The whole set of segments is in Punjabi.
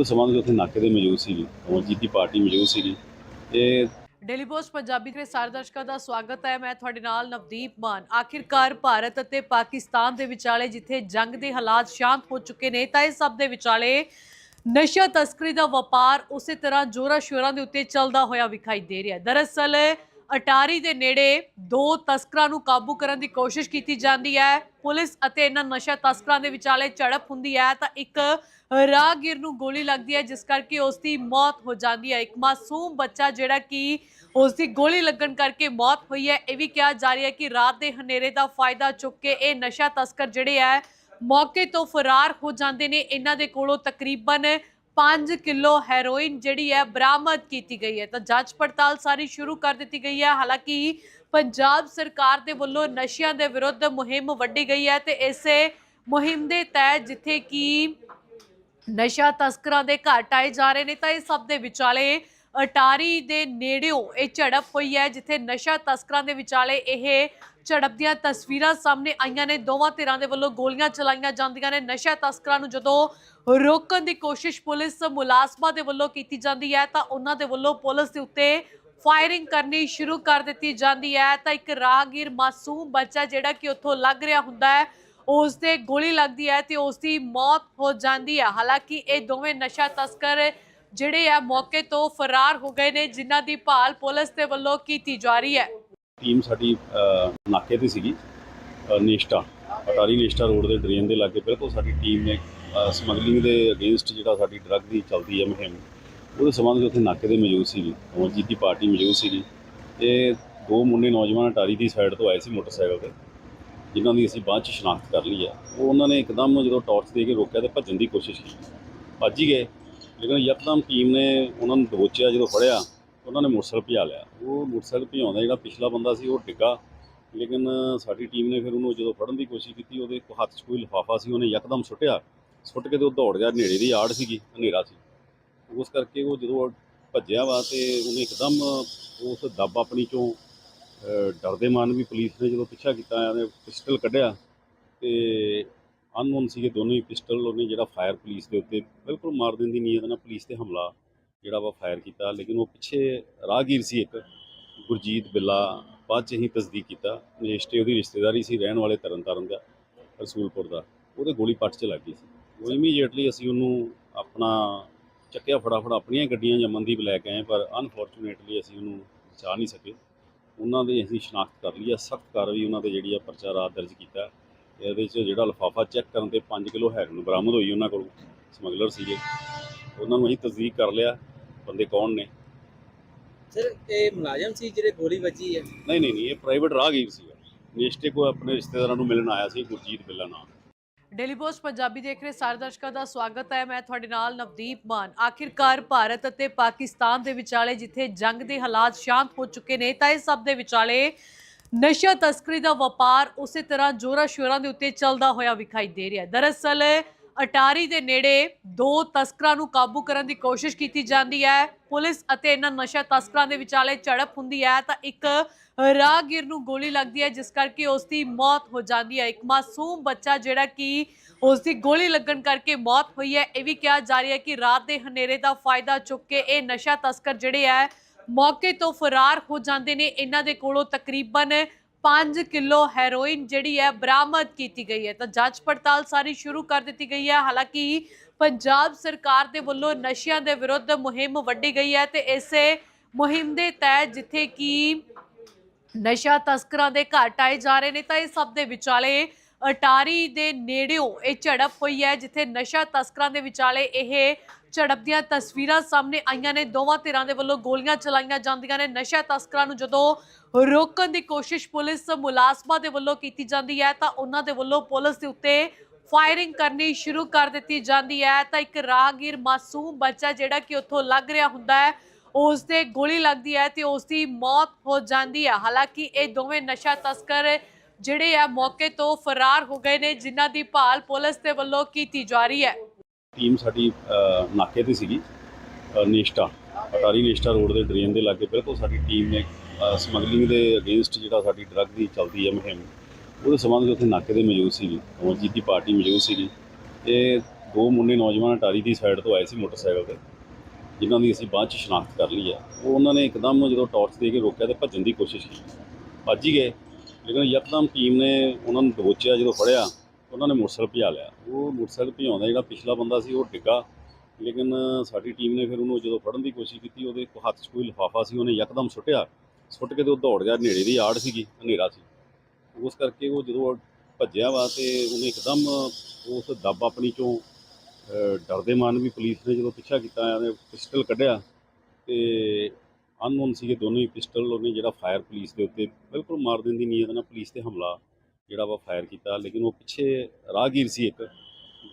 ਉਸ ਸਮਾਂ ਦੇ ਉੱਥੇ ਨਾਕੇ ਦੇ ਮੌਜੂਦ ਸੀਗੀ ਅਮਰਜੀਤ ਦੀ ਪਾਰਟੀ ਮੌਜੂਦ ਸੀਗੀ ਇਹ ਡੇਲੀ ਪੋਸਟ ਪੰਜਾਬੀ ਦੇ ਸਾਰੇ ਦਰਸ਼ਕਾਂ ਦਾ ਸਵਾਗਤ ਹੈ। ਮੈਂ ਤੁਹਾਡੇ ਨਾਲ ਨਵਦੀਪ ਮਾਨ। ਆਖਿਰਕਾਰ ਭਾਰਤ ਅਤੇ ਪਾਕਿਸਤਾਨ ਦੇ ਵਿਚਾਲੇ ਜਿੱਥੇ ਜੰਗ ਦੇ ਹਾਲਾਤ ਸ਼ਾਂਤ ਹੋ ਚੁੱਕੇ ਨੇ, ਤਾਂ ਇਸ ਸਭ ਦੇ ਵਿਚਾਲੇ ਨਸ਼ਾ ਤਸਕਰੀ ਦਾ ਵਪਾਰ ਉਸੇ ਤਰ੍ਹਾਂ ਜੋਰਾ ਸ਼ੋਰਾਂ ਦੇ ਉੱਤੇ ਚੱਲਦਾ ਹੋਇਆ ਵਿਖਾਈ ਦੇ ਰਿਹਾ ਦਰਅਸਲ ਅਟਾਰੀ ਦੇ ਨੇੜੇ ਦੋ ਤਸਕਰਾਂ ਨੂੰ ਕਾਬੂ ਕਰਨ ਦੀ ਕੋਸ਼ਿਸ਼ ਕੀਤੀ ਜਾਂਦੀ ਹੈ। ਪੁਲਿਸ ਅਤੇ ਇਹਨਾਂ ਨਸ਼ਾ ਤਸਕਰਾਂ ਦੇ ਵਿਚਾਲੇ ਝੜਪ ਹੁੰਦੀ ਹੈ ਤਾਂ ਇੱਕ ਰਾਹਗੀਰ ਨੂੰ ਗੋਲੀ ਲੱਗਦੀ ਹੈ, ਜਿਸ ਕਰਕੇ ਉਸ ਦੀ ਮੌਤ ਹੋ ਜਾਂਦੀ ਹੈ। ਇੱਕ ਮਾਸੂਮ ਬੱਚਾ ਜਿਹੜਾ ਕਿ ਉਸ ਦੀ ਗੋਲੀ ਲੱਗਣ ਕਰਕੇ ਮੌਤ ਹੋਈ ਹੈ। ਇਹ ਵੀ ਕਿਹਾ ਜਾ ਰਿਹਾ ਹੈ ਕਿ ਰਾਤ ਦੇ ਹਨੇਰੇ ਦਾ ਫਾਇਦਾ ਚੁੱਕ ਕੇ ਇਹ ਨਸ਼ਾ ਤਸਕਰ ਜਿਹੜੇ ਹੈ, ਮੌਕੇ ਤੋਂ ਫਰਾਰ ਹੋ ਜਾਂਦੇ ਨੇ। ਇਹਨਾਂ ਦੇ ਕੋਲੋਂ ਤਕਰੀਬਨ 5 ਕਿਲੋ ਹੈਰੋਇਨ ਜਿਹੜੀ ਹੈ ਬਰਾਮਦ ਕੀਤੀ ਗਈ ਹੈ। ਤਾਂ ਜਾਂਚ ਪੜਤਾਲ ਸਾਰੀ ਸ਼ੁਰੂ ਕਰ ਦਿੱਤੀ ਗਈ ਹੈ। ਹਾਲਾਂਕਿ ਪੰਜਾਬ ਸਰਕਾਰ ਦੇ ਵੱਲੋਂ ਨਸ਼ਿਆਂ ਦੇ ਵਿਰੁੱਧ ਮੁਹਿੰਮ ਵੱਡੀ ਗਈ ਹੈ ਤੇ ਇਸੇ ਮੁਹਿੰਮ ਦੇ ਤਹਿਤ ਜਿੱਥੇ ਕਿ ਨਸ਼ਾ ਤਸਕਰਾਂ ਦੇ ਘਰ ਟਾਏ ਜਾ ਰਹੇ ਨੇ, ਤਾਂ ਇਹ ਸਭ ਦੇ ਵਿਚਾਲੇ ਅਟਾਰੀ ਦੇ ਨੇੜਿਓਂ ਇਹ ਝੜਪ ਹੋਈ ਹੈ, ਜਿੱਥੇ ਨਸ਼ਾ ਤਸਕਰਾਂ ਦੇ ਵਿਚਾਲੇ ਇਹ ਝੜਪ ਦੀਆਂ ਤਸਵੀਰਾਂ ਸਾਹਮਣੇ ਆਈਆਂ ਨੇ। ਦੋਵਾਂ ਧਿਰਾਂ ਦੇ ਵੱਲੋਂ ਗੋਲੀਆਂ ਚਲਾਈਆਂ ਜਾਂਦੀਆਂ ਨੇ। ਨਸ਼ਾ ਤਸਕਰਾਂ ਨੂੰ ਜਦੋਂ ਰੋਕਣ ਦੀ ਕੋਸ਼ਿਸ਼ ਪੁਲਿਸ ਮੁਲਾਜ਼ਮਾਂ ਦੇ ਵੱਲੋਂ ਕੀਤੀ ਜਾਂਦੀ ਹੈ, ਤਾਂ ਉਹਨਾਂ ਦੇ ਵੱਲੋਂ ਪੁਲਿਸ ਦੇ ਉੱਤੇ ਫਾਇਰਿੰਗ ਕਰਨੀ ਸ਼ੁਰੂ ਕਰ ਦਿੱਤੀ ਜਾਂਦੀ ਹੈ। ਤਾਂ ਇੱਕ ਰਾਹਗੀਰ ਮਾਸੂਮ ਬੱਚਾ ਜਿਹੜਾ ਕਿ ਉੱਥੋਂ ਲੱਗ ਰਿਹਾ ਹੁੰਦਾ ਹੈ, ਉਸ ਦੇ ਗੋਲੀ ਲੱਗਦੀ ਹੈ ਤੇ ਉਸ ਦੀ ਮੌਤ ਹੋ ਜਾਂਦੀ ਹੈ। ਹਾਲਾਂਕਿ ਇਹ ਦੋਵੇਂ ਨਸ਼ਾ ਤਸਕਰ ਜਿਹੜੇ ਆ ਮੌਕੇ ਤੋਂ ਫਰਾਰ ਹੋ ਗਏ ਨੇ, ਜਿਨ੍ਹਾਂ ਦੀ ਭਾਲ ਪੁਲਿਸ ਦੇ ਵੱਲੋਂ ਕੀਤੀ ਜਾ ਰਹੀ ਹੈ। ਟੀਮ ਸਾਡੀ ਨਾਕੇ ਤੇ ਸੀਗੀ ਅ, ਨੇਸ਼ਟਾ ਅਟਾਰੀ ਨੇਸ਼ਟਾ ਰੋਡ ਦੇ ਡਰੇਨ ਦੇ ਲਾਗੇ ਬਿਲਕੁਲ ਸਾਡੀ ਟੀਮ ਨੇ ਸਮਗਲਿੰਗ ਦੇ ਅਗੇਂਸਟ ਜਿਹੜਾ ਸਾਡੀ ਡਰੱਗ ਦੀ ਚੱਲਦੀ ਹੈ ਮੁਹਿੰਮ ਉਹਦੇ ਸੰਬੰਧ ਵਿੱਚ ਉੱਥੇ ਨਾਕੇ ਦੇ ਮੌਜੂਦ ਸੀਗੀ ਅਮਰਜੀਤ ਦੀ ਪਾਰਟੀ ਮੌਜੂਦ ਸੀਗੀ। ਇਹ ਦੋ ਮੁੰਡੇ ਨੌਜਵਾਨ ਅਟਾਰੀ ਦੀ ਸਾਈਡ ਤੋਂ ਆਏ ਸੀ ਮੋਟਰਸਾਈਕਲ ਤੇ ਜਿਨ੍ਹਾਂ ਦੀ ਅਸੀਂ ਬਾਅਦ ਚ ਸ਼ਨਾਖਤ ਕਰ ਲਈ ਹੈ। ਉਹ ਉਹਨਾਂ ਨੇ ਇੱਕਦਮ ਜਦੋਂ ਟਾਰਚ ਦੇ ਕੇ ਰੋਕਿਆ ਤੇ ਭੱਜਣ ਦੀ ਕੋਸ਼ਿਸ਼ ਕੀਤੀ। ਭੱਜ ਹੀ ਗਏ ਲੇਕਿਨ ਯਕਦਮ ਟੀਮ ਨੇ ਉਹਨਾਂ ਨੂੰ ਦਬੋਚਿਆ ਜਦੋਂ ਫੜਿਆ ਉਹਨਾਂ ਨੇ ਮੋਟਰਸਾਈਕਲ ਭਜਾ ਲਿਆ। ਉਹ ਮੋਟਰਸਾਈਕਲ ਭਜਾਉਂਦਾ ਜਿਹੜਾ ਪਿਛਲਾ ਬੰਦਾ ਸੀ, ਉਹ ਡਿੱਗਾ। ਲੇਕਿਨ ਸਾਡੀ ਟੀਮ ਨੇ ਫਿਰ ਉਹਨੂੰ ਜਦੋਂ ਫੜਨ ਦੀ ਕੋਸ਼ਿਸ਼ ਕੀਤੀ, ਉਹਦੇ ਹੱਥ 'ਚ ਕੋਈ ਲਿਫਾਫਾ ਸੀ, ਉਹਨੇ ਯਕਦਮ ਸੁੱਟਿਆ। ਸੁੱਟ ਕੇ ਤੇ ਉਹ ਦੌੜ ਗਿਆ। ਨੇੜੇ ਦੀ ਆੜ ਸੀਗੀ, ਹਨੇਰਾ ਸੀ। ਉਸ ਕਰਕੇ ਉਹ ਜਦੋਂ ਭੱਜਿਆ ਵਾ ਤੇ ਉਹਨੇ ਇੱਕਦਮ ਉਸ ਦੱਬ ਆਪਣੀ ਚੋਂ ਡਰਦੇ ਮਾਨ ਵੀ ਪੁਲਿਸ ਨੇ ਜਦੋਂ ਪਿੱਛਾ ਕੀਤਾ, ਉਹਨੇ ਪਿਸਟਲ ਕੱਢਿਆ ਤੇ ਅਨਨੋਨ ਸੀਗੇ ਦੋਨੋਂ ਹੀ ਪਿਸਟਲ। ਉਹਨੇ ਜਿਹੜਾ ਫਾਇਰ ਪੁਲਿਸ ਦੇ ਉੱਤੇ ਬਿਲਕੁਲ ਮਾਰ ਦੇਣ ਦੀ ਨੀਅਤ ਨਾਲ ਪੁਲਿਸ ਤੇ ਹਮਲਾ ਜਿਹੜਾ ਵਾ ਫਾਇਰ ਕੀਤਾ, ਲੇਕਿਨ ਉਹ ਪਿੱਛੇ ਰਾਹਗੀਰ ਸੀ ਇੱਕ, ਗੁਰਜੀਤ ਬਿੱਲਾ, ਬਾਅਦ ਚ ਹੀ ਤਸਦੀਕ ਕੀਤਾ। ਨੇਸ਼ਟੇ ਉਹਦੀ ਰਿਸ਼ਤੇਦਾਰੀ ਸੀ, ਰਹਿਣ ਵਾਲੇ ਤਰਨਤਾਰਨ ਦਾ, ਰਸੂਲਪੁਰ ਦਾ। ਉਹਦੇ ਗੋਲੀ ਪੱਟ ਚ ਲੱਗ ਗਈ ਸੀ। ਉਹ ਇਮੀਡੀਏਟਲੀ ਅਸੀਂ ਉਹਨੂੰ ਆਪਣਾ ਚੱਕਿਆ ਫਟਾਫਟ, ਆਪਣੀਆਂ ਗੱਡੀਆਂ ਜਾਂ ਮੰਦੀਪ ਲੈ ਕੇ ਆਏ, ਪਰ ਅਨਫੋਰਚੂਨੇਟਲੀ ਅਸੀਂ ਉਹਨੂੰ ਬਚਾ ਨਹੀਂ ਸਕੇ। ਉਹਨਾਂ ਦੇ ਅਸੀਂ ਸ਼ਨਾਖਤ ਕਰ ਲਈ ਆ। ਸਖਤ ਕਾਰਵਾਈ ਉਹਨਾਂ ਤੇ ਜਿਹੜੀ ਆ ਪਰਚਾ ਰਾਤ ਦਰਜ ਕੀਤਾ। ਇਹਦੇ 'ਚ ਜਿਹੜਾ ਲਫਾਫਾ ਚੈੱਕ ਕਰਨ ਤੇ 5 ਕਿਲੋ ਹੈਰੋਇਨ ਬਰਾਮਦ ਹੋਈ ਉਹਨਾਂ ਕੋਲੋਂ, ਸਮਗਲਰ ਸੀਗੇ। ਉਹਨਾਂ ਨੂੰ ਅਸੀਂ ਤਸਦੀਕ ਕਰ ਲਿਆ। ਬੰਦੇ ਕੌਣ ਨੇ? ਸਰ ਇਹ ਮੁਲਾਜ਼ਮ ਸੀ ਜਿਹੜੇ ਗੋਲੀ ਵੱਜੀ ਹੈ? ਨਹੀਂ ਨਹੀਂ ਨਹੀਂ ਇਹ ਪ੍ਰਾਈਵੇਟ ਰਾਹਗੀਰ ਸੀਗਾ। ਨੇਸ਼ਟੇ ਕੋ ਆਪਣੇ ਰਿਸ਼ਤੇਦਾਰਾਂ ਨੂੰ ਮਿਲਣ ਆਇਆ ਸੀ ਗੁਰਜੀਤ ਬਿੱਲਾ ਨਾਮ ਡੇਲੀ ਪੋਸਟ ਪੰਜਾਬੀ ਦੇਖ ਰਹੇ ਸਾਰੇ ਦਰਸ਼ਕਾਂ ਦਾ ਸਵਾਗਤ ਹੈ। ਮੈਂ ਤੁਹਾਡੇ ਨਾਲ ਨਵਦੀਪ ਮਾਨ। ਆਖਿਰਕਾਰ ਭਾਰਤ ਅਤੇ ਪਾਕਿਸਤਾਨ ਦੇ ਵਿਚਾਲੇ ਜਿੱਥੇ ਜੰਗ ਦੇ ਹਾਲਾਤ ਸ਼ਾਂਤ ਹੋ ਚੁੱਕੇ ਨੇ ਤਾਂ ਇਸ ਸਭ ਦੇ ਵਿਚਾਲੇ ਨਸ਼ਾ ਤਸਕਰੀ ਦਾ ਵਪਾਰ ਉਸੇ ਤਰ੍ਹਾਂ ਜੋਰਾ ਸ਼ੋਰਾਂ ਦੇ ਉੱਤੇ ਚੱਲਦਾ ਹੋਇਆ ਵਿਖਾਈ ਦੇ ਰਿਹਾ ਹੈ। ਦਰਅਸਲ ਅਟਾਰੀ ਦੇ ਨੇੜੇ ਦੋ ਤਸਕਰਾਂ ਨੂੰ ਕਾਬੂ ਕਰਨ ਦੀ ਕੋਸ਼ਿਸ਼ ਕੀਤੀ ਜਾਂਦੀ ਹੈ। ਪੁਲਿਸ ਅਤੇ ਇਹਨਾਂ ਨਸ਼ਾ ਤਸਕਰਾਂ ਦੇ ਵਿਚਾਲੇ ਝੜਪ ਹੁੰਦੀ ਹੈ ਤਾਂ ਇੱਕ ਰਾਹਗੀਰ ਨੂੰ ਗੋਲੀ ਲੱਗਦੀ ਹੈ, ਜਿਸ ਕਰਕੇ ਉਸ ਦੀ ਮੌਤ ਹੋ ਜਾਂਦੀ ਹੈ। ਇੱਕ ਮਾਸੂਮ ਬੱਚਾ ਜਿਹੜਾ ਕਿ ਉਸ ਦੀ ਗੋਲੀ ਲੱਗਣ ਕਰਕੇ ਮੌਤ ਹੋਈ ਹੈ। ਇਹ ਵੀ ਕਿਹਾ ਜਾ ਰਿਹਾ ਹੈ ਕਿ ਰਾਤ ਦੇ ਹਨੇਰੇ ਦਾ ਫਾਇਦਾ ਚੁੱਕ ਕੇ ਇਹ ਨਸ਼ਾ ਤਸਕਰ ਜਿਹੜੇ ਹੈ, ਮੌਕੇ ਤੋਂ ਫਰਾਰ ਹੋ ਜਾਂਦੇ ਨੇ। ਇਹਨਾਂ ਦੇ ਕੋਲੋਂ ਤਕਰੀਬਨ 5 ਕਿਲੋ ਹੈਰੋਇਨ ਜਿਹੜੀ ਹੈ ਬਰਾਮਦ ਕੀਤੀ ਗਈ ਹੈ। ਤਾਂ ਜਾਂਚ ਪੜਤਾਲ ਸਾਰੀ ਸ਼ੁਰੂ ਕਰ ਦਿੱਤੀ ਗਈ ਹੈ। ਹਾਲਾਂਕਿ ਪੰਜਾਬ ਸਰਕਾਰ ਦੇ ਵੱਲੋਂ ਨਸ਼ਿਆਂ ਦੇ ਵਿਰੁੱਧ ਮੁਹਿੰਮ ਵੱਡੀ ਗਈ ਹੈ ਤੇ ਇਸੇ ਮੁਹਿੰਮ ਦੇ ਤਹਿਤ ਜਿੱਥੇ ਕਿ ਨਸ਼ਾ ਤਸਕਰਾਂ ਦੇ ਘਰ ਟਾਏ ਜਾ ਰਹੇ ਨੇ, ਤਾਂ ਇਹ ਸਭ ਦੇ ਵਿਚਾਲੇ ਅਟਾਰੀ ਦੇ ਨੇੜਿਓਂ ਇਹ ਝੜਪ ਹੋਈ ਹੈ, ਜਿੱਥੇ ਨਸ਼ਾ ਤਸਕਰਾਂ ਦੇ ਵਿਚਾਲੇ ਇਹ ਝੜਪ ਦੀਆਂ ਤਸਵੀਰਾਂ ਸਾਹਮਣੇ ਆਈਆਂ ਨੇ। ਦੋਵਾਂ ਧਿਰਾਂ ਦੇ ਵੱਲੋਂ ਗੋਲੀਆਂ ਚਲਾਈਆਂ ਜਾਂਦੀਆਂ ਨੇ। ਨਸ਼ਾ ਤਸਕਰਾਂ ਨੂੰ ਜਦੋਂ ਰੋਕਣ ਦੀ ਕੋਸ਼ਿਸ਼ ਪੁਲਿਸ ਮੁਲਾਜ਼ਮਾਂ ਦੇ ਵੱਲੋਂ ਕੀਤੀ ਜਾਂਦੀ ਹੈ, ਤਾਂ ਉਹਨਾਂ ਦੇ ਵੱਲੋਂ ਪੁਲਿਸ ਦੇ ਉੱਤੇ ਫਾਇਰਿੰਗ ਕਰਨੀ ਸ਼ੁਰੂ ਕਰ ਦਿੱਤੀ ਜਾਂਦੀ ਹੈ। ਤਾਂ ਇੱਕ ਰਾਹਗੀਰ ਮਾਸੂਮ ਬੱਚਾ ਜਿਹੜਾ ਕਿ ਉੱਥੋਂ ਲੱਗ ਰਿਹਾ ਹੁੰਦਾ ਹੈ। ਉਸ ਦੇ ਗੋਲੀ ਲੱਗਦੀ ਹੈ ਤੇ ਉਸ ਦੀ ਮੌਤ ਹੋ ਜਾਂਦੀ ਹੈ। ਹਾਲਾਂਕਿ ਇਹ ਦੋਵੇਂ ਨਸ਼ਾ ਤਸਕਰ ਜਿਹੜੇ ਆ ਮੌਕੇ ਤੋਂ ਫਰਾਰ ਹੋ ਗਏ ਨੇ, ਜਿਨ੍ਹਾਂ ਦੀ ਭਾਲ ਪੁਲਿਸ ਦੇ ਵੱਲੋਂ ਕੀਤੀ ਜਾ ਰਹੀ ਹੈ। ਟੀਮ ਸਾਡੀ ਨਾਕੇ ਤੇ ਸੀਗੀ ਨੇਸ਼ਟਾ, ਅਟਾਰੀ ਨੇਸ਼ਟਾ ਰੋਡ ਦੇ ਡਰੇਨ ਦੇ ਲਾਗੇ। ਬਿਲਕੁਲ ਸਾਡੀ ਟੀਮ ਨੇ ਸਮਗਲਿੰਗ ਦੇ ਅਗੇਂਸਟ ਜਿਹੜਾ ਸਾਡੀ ਡਰੱਗ ਦੀ ਚੱਲਦੀ ਹੈ ਮੁਹਿੰਮ, ਉਹਦੇ ਸੰਬੰਧ ਵਿੱਚ ਉੱਥੇ ਨਾਕੇ ਦੇ ਮੌਜੂਦ ਸੀਗੀ। ਅਮਰਜੀਤ ਦੀ ਪਾਰਟੀ ਮੌਜੂਦ ਸੀਗੀ। ਇਹ ਦੋ ਮੁੰਡੇ ਨੌਜਵਾਨ ਅਟਾਰੀ ਦੀ ਸਾਈਡ ਤੋਂ ਆਏ ਸੀ ਮੋਟਰਸਾਈਕਲ ਤੇ, ਜਿਨ੍ਹਾਂ ਦੀ ਅਸੀਂ ਬਾਅਦ ਚ ਸ਼ਨਾਖਤ ਕਰ ਲਈ ਹੈ ਉਹ ਉਹਨਾਂ ਨੇ ਇੱਕਦਮ ਜਦੋਂ ਟਾਰਚ ਦੇ ਕੇ ਰੋਕਿਆ ਤੇ ਭੱਜਣ ਦੀ ਕੋਸ਼ਿਸ਼ ਕੀਤੀ। ਭੱਜ ਹੀ ਗਏ, ਲੇਕਿਨ ਯਕਦਮ ਟੀਮ ਨੇ ਉਹਨਾਂ ਨੂੰ ਦਬੋਚਿਆ ਜਦੋਂ ਫੜਿਆ ਉਹਨਾਂ ਨੇ ਮੋਟਰਸਾਈਕਲ ਭਜਾ ਲਿਆ। ਉਹ ਮੋਟਰਸਾਈਕਲ ਭਜਾਉਂਦਾ ਜਿਹੜਾ ਪਿਛਲਾ ਬੰਦਾ ਸੀ, ਉਹ ਡਿੱਗਾ। ਲੇਕਿਨ ਸਾਡੀ ਟੀਮ ਨੇ ਫਿਰ ਉਹਨੂੰ ਜਦੋਂ ਫੜਨ ਦੀ ਕੋਸ਼ਿਸ਼ ਕੀਤੀ, ਉਹਦੇ ਹੱਥ 'ਚ ਕੋਈ ਲਿਫਾਫਾ ਸੀ, ਉਹਨੇ ਯਕਦਮ ਸੁੱਟਿਆ। ਸੁੱਟ ਕੇ ਤੇ ਉਹ ਦੌੜ ਗਿਆ ਨੇੜੇ ਦੀ ਆੜ ਸੀਗੀ, ਹਨੇਰਾ ਸੀ। ਉਸ ਕਰਕੇ ਉਹ ਜਦੋਂ ਭੱਜਿਆ ਵਾ ਤੇ ਉਹਨੇ ਇੱਕਦਮ ਉਸ ਦੱਬ ਆਪਣੀ ਚੋਂ ਡਰਦੇ ਮਾਨ ਵੀ ਪੁਲਿਸ ਨੇ ਜਦੋਂ ਪਿੱਛਾ ਕੀਤਾ, ਉਹਨੇ ਪਿਸਟਲ ਕੱਢਿਆ ਤੇ ਅਨਨੋਨ ਸੀਗੇ ਦੋਨੋਂ ਹੀ ਪਿਸਟਲ, ਉਹਨੇ ਜਿਹੜਾ ਫਾਇਰ ਪੁਲਿਸ ਦੇ ਉੱਤੇ ਬਿਲਕੁਲ ਮਾਰ ਦਿੰਦੀ ਦੀ ਨੀਅਤ ਨਾਲ ਪੁਲਿਸ ਤੇ ਹਮਲਾ। ਜਿਹੜਾ ਵਾ ਫਾਇਰ ਕੀਤਾ, ਲੇਕਿਨ ਉਹ ਪਿੱਛੇ ਰਾਹਗੀਰ ਸੀ ਇੱਕ,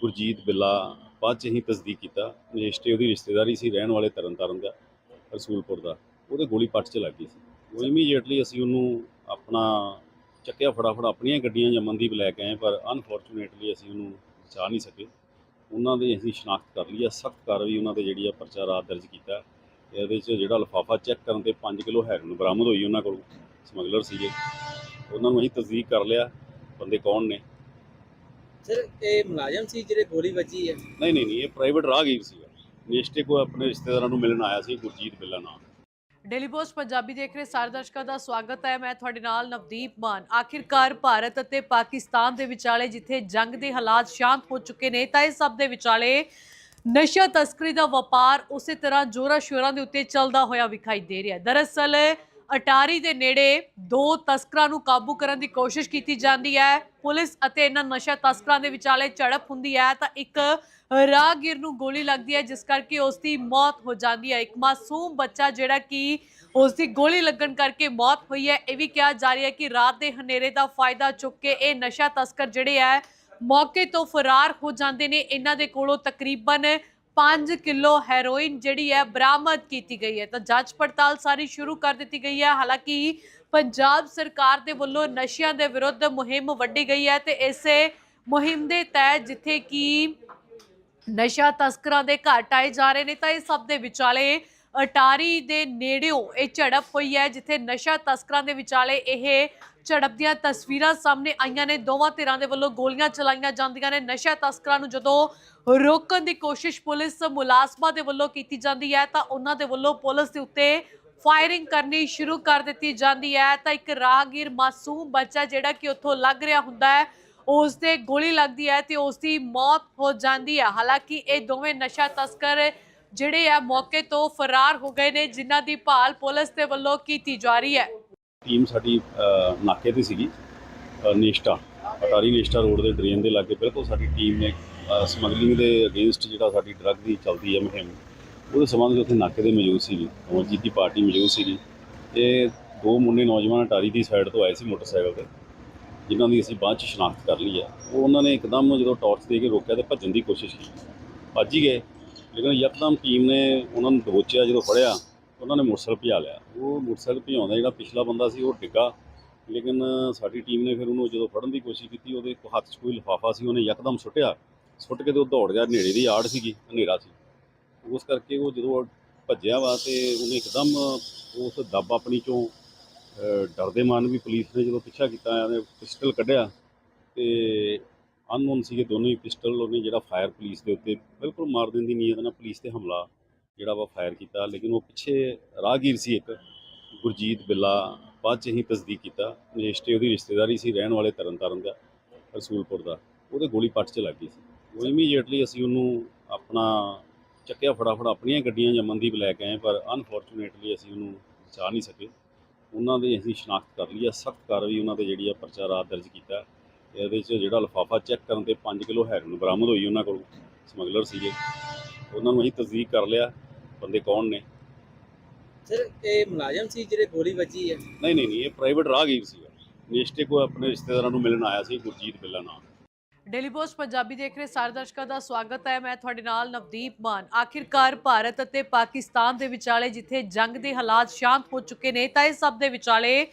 ਗੁਰਜੀਤ ਬਿੱਲਾ, ਬਾਅਦ ਚ ਹੀ ਤਸਦੀਕ ਕੀਤਾ ਰਜਿਸਟਰੀ ਉਹਦੀ ਰਿਸ਼ਤੇਦਾਰੀ ਸੀ, ਰਹਿਣ ਵਾਲੇ ਤਰਨਤਾਰਨ ਦਾ, ਰਸੂਲਪੁਰ ਦਾ, ਉਹਦੇ ਗੋਲੀ ਪੱਟ ਚ ਲੱਗ ਗਈ ਸੀ। ਉਹ ਇਮੀਡੀਏਟਲੀ ਅਸੀਂ ਉਹਨੂੰ ਆਪਣਾ ਚੱਕਿਆ ਫਟਾਫਟ, ਆਪਣੀਆਂ ਗੱਡੀਆਂ ਜਮਨਦੀਪ ਲੈ ਕੇ ਆਏ, ਪਰ ਅਨਫੋਰਚੂਨੇਟਲੀ ਅਸੀਂ ਉਹਨੂੰ ਬਚਾ ਨਹੀਂ ਸਕੇ। ਉਹਨਾਂ ਦੀ ਅਸੀਂ ਸ਼ਨਾਖਤ ਕਰ ਲਈ ਆ, ਸਖਤ ਕਾਰਵਾਈ ਉਹਨਾਂ ਤੇ ਜਿਹੜੀ ਆ ਪਰਚਾ ਰਾਤ ਦਰਜ ਕੀਤਾ। ਇਹਦੇ 'ਚ ਜਿਹੜਾ ਲਫਾਫਾ ਚੈੱਕ ਕਰਨ ਤੇ 5 ਕਿਲੋ ਹੈਰਨ ਬਰਾਮਦ ਹੋਈ ਉਹਨਾਂ ਕੋਲੋਂ, ਸਮਗਲਰ ਸੀਗੇ। ਉਹਨਾਂ ਨੂੰ ਅਸੀਂ ਤਸਦੀਕ ਕਰ ਲਿਆ। ਬੰਦੇ ਕੌਣ ਨੇ? ਸਰ ਇਹ ਮੁਲਾਜ਼ਮ ਸੀ ਜਿਹੜੇ ਗੋਲੀ ਵੱਜੀ ਹੈ? ਨਹੀਂ ਨਹੀਂ ਨਹੀਂ ਇਹ ਪ੍ਰਾਈਵੇਟ ਰਾਹਗੀਰ ਸੀਗਾ ਨੇਸ਼ਟੇ ਕੋ ਆਪਣੇ ਰਿਸ਼ਤੇਦਾਰਾਂ ਨੂੰ ਮਿਲਣ ਆਇਆ ਸੀ ਗੁਰਜੀਤ ਬਿੱਲਾ ਨਾਮ ਡੇਲੀ ਪੋਸਟ ਪੰਜਾਬੀ ਦੇਖ ਰਹੇ ਸਾਰੇ ਦਰਸ਼ਕਾਂ ਦਾ ਸਵਾਗਤ ਹੈ। ਮੈਂ ਤੁਹਾਡੇ ਨਾਲ ਨਵਦੀਪ ਮਾਨ। ਆਖਿਰਕਾਰ ਭਾਰਤ ਅਤੇ ਪਾਕਿਸਤਾਨ ਦੇ ਵਿਚਾਲੇ ਜਿੱਥੇ ਜੰਗ ਦੇ ਹਾਲਾਤ ਸ਼ਾਂਤ ਹੋ ਚੁੱਕੇ ਨੇ ਤਾਂ ਇਸ ਸਭ ਦੇ ਵਿਚਾਲੇ ਨਸ਼ਾ ਤਸਕਰੀ ਦਾ ਵਪਾਰ ਉਸੇ ਤਰ੍ਹਾਂ ਜੋਰਾ ਸ਼ੋਰਾਂ ਦੇ ਉੱਤੇ ਚੱਲਦਾ ਹੋਇਆ ਵਿਖਾਈ ਦੇ ਰਿਹਾ ਹੈ। ਦਰਅਸਲ ਅਟਾਰੀ ਦੇ ਨੇੜੇ ਦੋ ਤਸਕਰਾਂ ਨੂੰ ਕਾਬੂ ਕਰਨ ਦੀ ਕੋਸ਼ਿਸ਼ ਕੀਤੀ ਜਾਂਦੀ ਹੈ। ਪੁਲਿਸ ਅਤੇ ਇਹਨਾਂ ਨਸ਼ਾ ਤਸਕਰਾਂ ਦੇ ਵਿਚਾਲੇ ਝੜਪ ਹੁੰਦੀ ਹੈ ਤਾਂ ਇੱਕ ਰਾਹਗੀਰ ਨੂੰ ਗੋਲੀ ਲੱਗਦੀ ਹੈ, ਜਿਸ ਕਰਕੇ ਉਸ ਦੀ ਮੌਤ ਹੋ ਜਾਂਦੀ ਹੈ। ਇੱਕ ਮਾਸੂਮ ਬੱਚਾ ਜਿਹੜਾ ਕਿ ਉਸ ਦੀ ਗੋਲੀ ਲੱਗਣ ਕਰਕੇ ਮੌਤ ਹੋਈ ਹੈ। ਇਹ ਵੀ ਕਿਹਾ ਜਾ ਰਿਹਾ ਹੈ ਕਿ ਰਾਤ ਦੇ ਹਨੇਰੇ ਦਾ ਫਾਇਦਾ ਚੁੱਕ ਕੇ ਇਹ ਨਸ਼ਾ ਤਸਕਰ ਜਿਹੜੇ ਹੈ, ਮੌਕੇ ਤੋਂ ਫਰਾਰ ਹੋ ਜਾਂਦੇ ਨੇ। ਇਹਨਾਂ ਦੇ ਕੋਲੋਂ ਤਕਰੀਬਨ 5 ਕਿਲੋ ਹੈਰੋਇਨ ਜਿਹੜੀ ਹੈ ਬਰਾਮਦ ਕੀਤੀ ਗਈ ਹੈ। ਤਾਂ ਜਾਂਚ ਪੜਤਾਲ ਸਾਰੀ ਸ਼ੁਰੂ ਕਰ ਦਿੱਤੀ ਗਈ ਹੈ। ਹਾਲਾਂਕਿ ਪੰਜਾਬ ਸਰਕਾਰ ਦੇ ਵੱਲੋਂ ਨਸ਼ਿਆਂ ਦੇ ਵਿਰੁੱਧ ਮੁਹਿੰਮ ਵੱਢੀ ਗਈ ਹੈ ਤੇ ਇਸੇ ਮੁਹਿੰਮ ਦੇ ਤਹਿਤ ਜਿੱਥੇ ਕਿ ਨਸ਼ਾ ਤਸਕਰਾਂ ਦੇ ਘਰ ਟਾਏ ਜਾ ਰਹੇ ਨੇ, ਤਾਂ ਇਹ ਸਭ ਦੇ ਵਿਚਾਲੇ ਅਟਾਰੀ ਦੇ ਨੇੜਿਓਂ ਇਹ ਝੜਪ ਹੋਈ ਹੈ, ਜਿੱਥੇ ਨਸ਼ਾ ਤਸਕਰਾਂ ਦੇ ਵਿਚਾਲੇ ਇਹ ਝੜਪ ਦੀਆਂ ਤਸਵੀਰਾਂ ਸਾਹਮਣੇ ਆਈਆਂ ਨੇ। ਦੋਵਾਂ ਧਿਰਾਂ ਦੇ ਵੱਲੋਂ ਗੋਲੀਆਂ ਚਲਾਈਆਂ ਜਾਂਦੀਆਂ ਨੇ। ਨਸ਼ਾ ਤਸਕਰਾਂ ਨੂੰ ਜਦੋਂ ਰੋਕਣ ਦੀ ਕੋਸ਼ਿਸ਼ ਪੁਲਿਸ ਮੁਲਾਜ਼ਮਾਂ ਦੇ ਵੱਲੋਂ ਕੀਤੀ ਜਾਂਦੀ ਹੈ, ਤਾਂ ਉਹਨਾਂ ਦੇ ਵੱਲੋਂ ਪੁਲਿਸ ਦੇ ਉੱਤੇ ਫਾਇਰਿੰਗ ਕਰਨੀ ਸ਼ੁਰੂ ਕਰ ਦਿੱਤੀ ਜਾਂਦੀ ਹੈ। ਤਾਂ ਇੱਕ ਰਾਹਗੀਰ ਮਾਸੂਮ ਬੱਚਾ ਜਿਹੜਾ ਕਿ ਉੱਥੋਂ ਲੱਗ ਰਿਹਾ ਹੁੰਦਾ ਹੈ, ਉਸ 'ਤੇ ਗੋਲੀ ਲੱਗਦੀ ਹੈ ਤੇ ਉਸ ਦੀ ਮੌਤ ਹੋ ਜਾਂਦੀ ਹੈ। ਹਾਲਾਂਕਿ ਇਹ ਦੋਵੇਂ ਨਸ਼ਾ ਤਸਕਰ ਜਿਹੜੇ ਆ ਮੌਕੇ ਤੋਂ ਫਰਾਰ ਹੋ ਗਏ ਨੇ, ਜਿਨ੍ਹਾਂ ਦੀ ਭਾਲ ਪੁਲਿਸ ਦੇ ਵੱਲੋਂ ਕੀਤੀ ਜਾ ਰਹੀ ਹੈ। ਟੀਮ ਸਾਡੀ ਨਾਕੇ ਤੇ ਸੀਗੀ ਅ, ਨੇਸ਼ਟਾ ਅਟਾਰੀ ਨੇਸ਼ਟਾ ਰੋਡ ਦੇ ਡਰੇਨ ਦੇ ਲਾਗੇ ਬਿਲਕੁਲ ਸਾਡੀ ਟੀਮ ਨੇ ਸਮਗਲਿੰਗ ਦੇ ਅਗੇਂਸਟ ਜਿਹੜਾ ਸਾਡੀ ਡਰੱਗ ਦੀ ਚੱਲਦੀ ਹੈ ਮੁਹਿੰਮ ਉਹਦੇ ਸੰਬੰਧ ਵਿੱਚ ਉੱਥੇ ਨਾਕੇ ਤੇ ਮੌਜੂਦ ਸੀਗੀ ਅਮਰਜੀਤ ਦੀ ਪਾਰਟੀ ਮੌਜੂਦ ਸੀਗੀ। ਤੇ ਦੋ ਮੁੰਡੇ ਨੌਜਵਾਨ ਅਟਾਰੀ ਦੀ ਸਾਈਡ ਤੋਂ ਆਏ ਸੀ ਮੋਟਰਸਾਈਕਲ ਤੇ ਜਿਨ੍ਹਾਂ ਦੀ ਅਸੀਂ ਬਾਅਦ ਚ ਸ਼ਨਾਖਤ ਕਰ ਲਈ ਹੈ। ਉਹ ਉਹਨਾਂ ਨੇ ਇੱਕਦਮ ਜਦੋਂ ਟਾਰਚ ਦੇ ਕੇ ਰੋਕਿਆ ਤੇ ਭੱਜਣ ਦੀ ਕੋਸ਼ਿਸ਼ ਕੀਤੀ। ਭੱਜ ਹੀ ਗਏ ਲੇਕਿਨ ਯਕਦਮ ਟੀਮ ਨੇ ਉਹਨਾਂ ਨੂੰ ਦਬੋਚਿਆ ਜਦੋਂ ਫੜਿਆ ਉਹਨਾਂ ਨੇ ਮੋਟਰਸਾਈਕਲ ਭਜਾ ਲਿਆ। ਉਹ ਮੋਟਰਸਾਈਕਲ ਭਜਾਉਂਦਾ ਜਿਹੜਾ ਪਿਛਲਾ ਬੰਦਾ ਸੀ, ਉਹ ਡਿੱਗਾ। ਲੇਕਿਨ ਸਾਡੀ ਟੀਮ ਨੇ ਫਿਰ ਉਹਨੂੰ ਜਦੋਂ ਫੜਨ ਦੀ ਕੋਸ਼ਿਸ਼ ਕੀਤੀ, ਉਹਦੇ ਹੱਥ 'ਚ ਕੋਈ ਲਿਫਾਫਾ ਸੀ, ਉਹਨੇ ਯਕਦਮ ਸੁੱਟਿਆ। ਸੁੱਟ ਕੇ ਤੇ ਉਹ ਦੌੜ ਗਿਆ, ਨੇੜੇ ਦੀ ਆੜ ਸੀਗੀ, ਹਨੇਰਾ ਸੀ। ਉਸ ਕਰਕੇ ਉਹ ਜਦੋਂ ਭੱਜਿਆ ਵਾ ਤੇ ਉਹਨੇ ਇੱਕਦਮ ਉਸ ਦੱਬ ਆਪਣੀ ਚੋਂ ਡਰਦੇ ਮਾਨ ਵੀ ਪੁਲਿਸ ਨੇ ਜਦੋਂ ਪਿੱਛਾ ਕੀਤਾ, ਉਹਨੇ ਪਿਸਟਲ ਕੱਢਿਆ ਤੇ ਅਨਨੋਨ ਸੀਗੇ ਦੋਨੋਂ ਹੀ ਪਿਸਟਲ, ਉਹਨੇ ਜਿਹੜਾ ਫਾਇਰ ਪੁਲਿਸ ਦੇ ਉੱਤੇ ਬਿਲਕੁਲ ਮਾਰ ਦੇਣ ਦੀ ਨੀਅਤ ਨਾਲ ਪੁਲਿਸ ਤੇ ਹਮਲਾ। ਜਿਹੜਾ ਵਾ ਫਾਇਰ ਕੀਤਾ ਲੇਕਿਨ ਉਹ ਪਿੱਛੇ ਰਾਹਗੀਰ ਸੀ ਇੱਕ ਗੁਰਜੀਤ ਬਿੱਲਾ ਬਾਅਦ ਚ ਹੀ ਤਸਦੀਕ ਕੀਤਾ। ਰਜਿਸਟਰੀ ਉਹਦੀ ਰਿਸ਼ਤੇਦਾਰੀ ਸੀ ਰਹਿਣ ਵਾਲੇ ਤਰਨਤਾਰਨ ਦਾ ਰਸੂਲਪੁਰ ਦਾ। ਉਹਦੇ ਗੋਲੀ ਪੱਟ ਚ ਲੱਗ ਗਈ ਸੀ। ਉਹ ਇਮੀਡੀਏਟਲੀ ਅਸੀਂ ਉਹਨੂੰ ਆਪਣਾ ਚੱਕਿਆ ਫਟਾਫਟ ਆਪਣੀਆਂ ਗੱਡੀਆਂ ਜਮਨਦੀਪ ਲੈ ਕੇ ਆਏ ਪਰ ਅਨਫੋਰਚੂਨੇਟਲੀ ਅਸੀਂ ਉਹਨੂੰ ਬਚਾ ਨਹੀਂ ਸਕੇ। ਉਹਨਾਂ ਦੇ ਅਸੀਂ ਸ਼ਨਾਖਤ ਕਰ ਲਈ ਹੈ ਸਖਤ ਕਾਰਵਾਈ ਉਹਨਾਂ ਤੇ ਜਿਹੜੀ ਆ ਪਰਚਾ ਰਾਤ ਦਰਜ ਕੀਤਾ। ਇਹਦੇ 'ਚ ਜਿਹੜਾ ਲਿਫਾਫਾ ਚੈੱਕ ਕਰਨ ਤੇ 5 ਕਿਲੋ ਹੈਰੋਇਨ ਬਰਾਮਦ ਹੋਈ ਉਹਨਾਂ ਕੋਲੋਂ ਸਮਗਲਰ ਸੀਗੇ। ਉਹਨਾਂ ਨੂੰ ਅਸੀਂ ਤਸਦੀਕ ਕਰ ਲਿਆ। ਬੰਦੇ ਕੌਣ ਨੇ? ਸਰ ਇਹ ਮੁਲਾਜ਼ਮ ਸੀ ਜਿਹੜੇ ਗੋਲੀ ਵੱਜੀ ਹੈ ਨਹੀਂ ਨਹੀਂ ਨਹੀਂ ਇਹ ਪ੍ਰਾਈਵੇਟ ਰਾਹਗੀਰ ਸੀਗਾ ਨੇਸ਼ਟੇ ਕੋ ਆਪਣੇ ਰਿਸ਼ਤੇਦਾਰਾਂ ਨੂੰ ਮਿਲਣ ਆਇਆ ਸੀ ਗੁਰਜੀਤ ਬਿੱਲਾ ਨਾਮ ਡੇਲੀ ਪੋਸਟ ਪੰਜਾਬੀ ਦੇਖ ਰਹੇ ਸਾਰੇ ਦਰਸ਼ਕਾਂ ਦਾ ਸਵਾਗਤ ਹੈ। ਮੈਂ ਤੁਹਾਡੇ ਨਾਲ ਨਵਦੀਪ ਮਾਨ। ਆਖਿਰਕਾਰ ਭਾਰਤ ਅਤੇ ਪਾਕਿਸਤਾਨ ਦੇ ਵਿਚਾਲੇ ਜਿੱਥੇ ਜੰਗ ਦੇ ਹਾਲਾਤ ਸ਼ਾਂਤ ਹੋ ਚੁੱਕੇ ਨੇ ਤਾਂ ਇਸ ਸਭ ਦੇ ਵਿਚਾਲੇ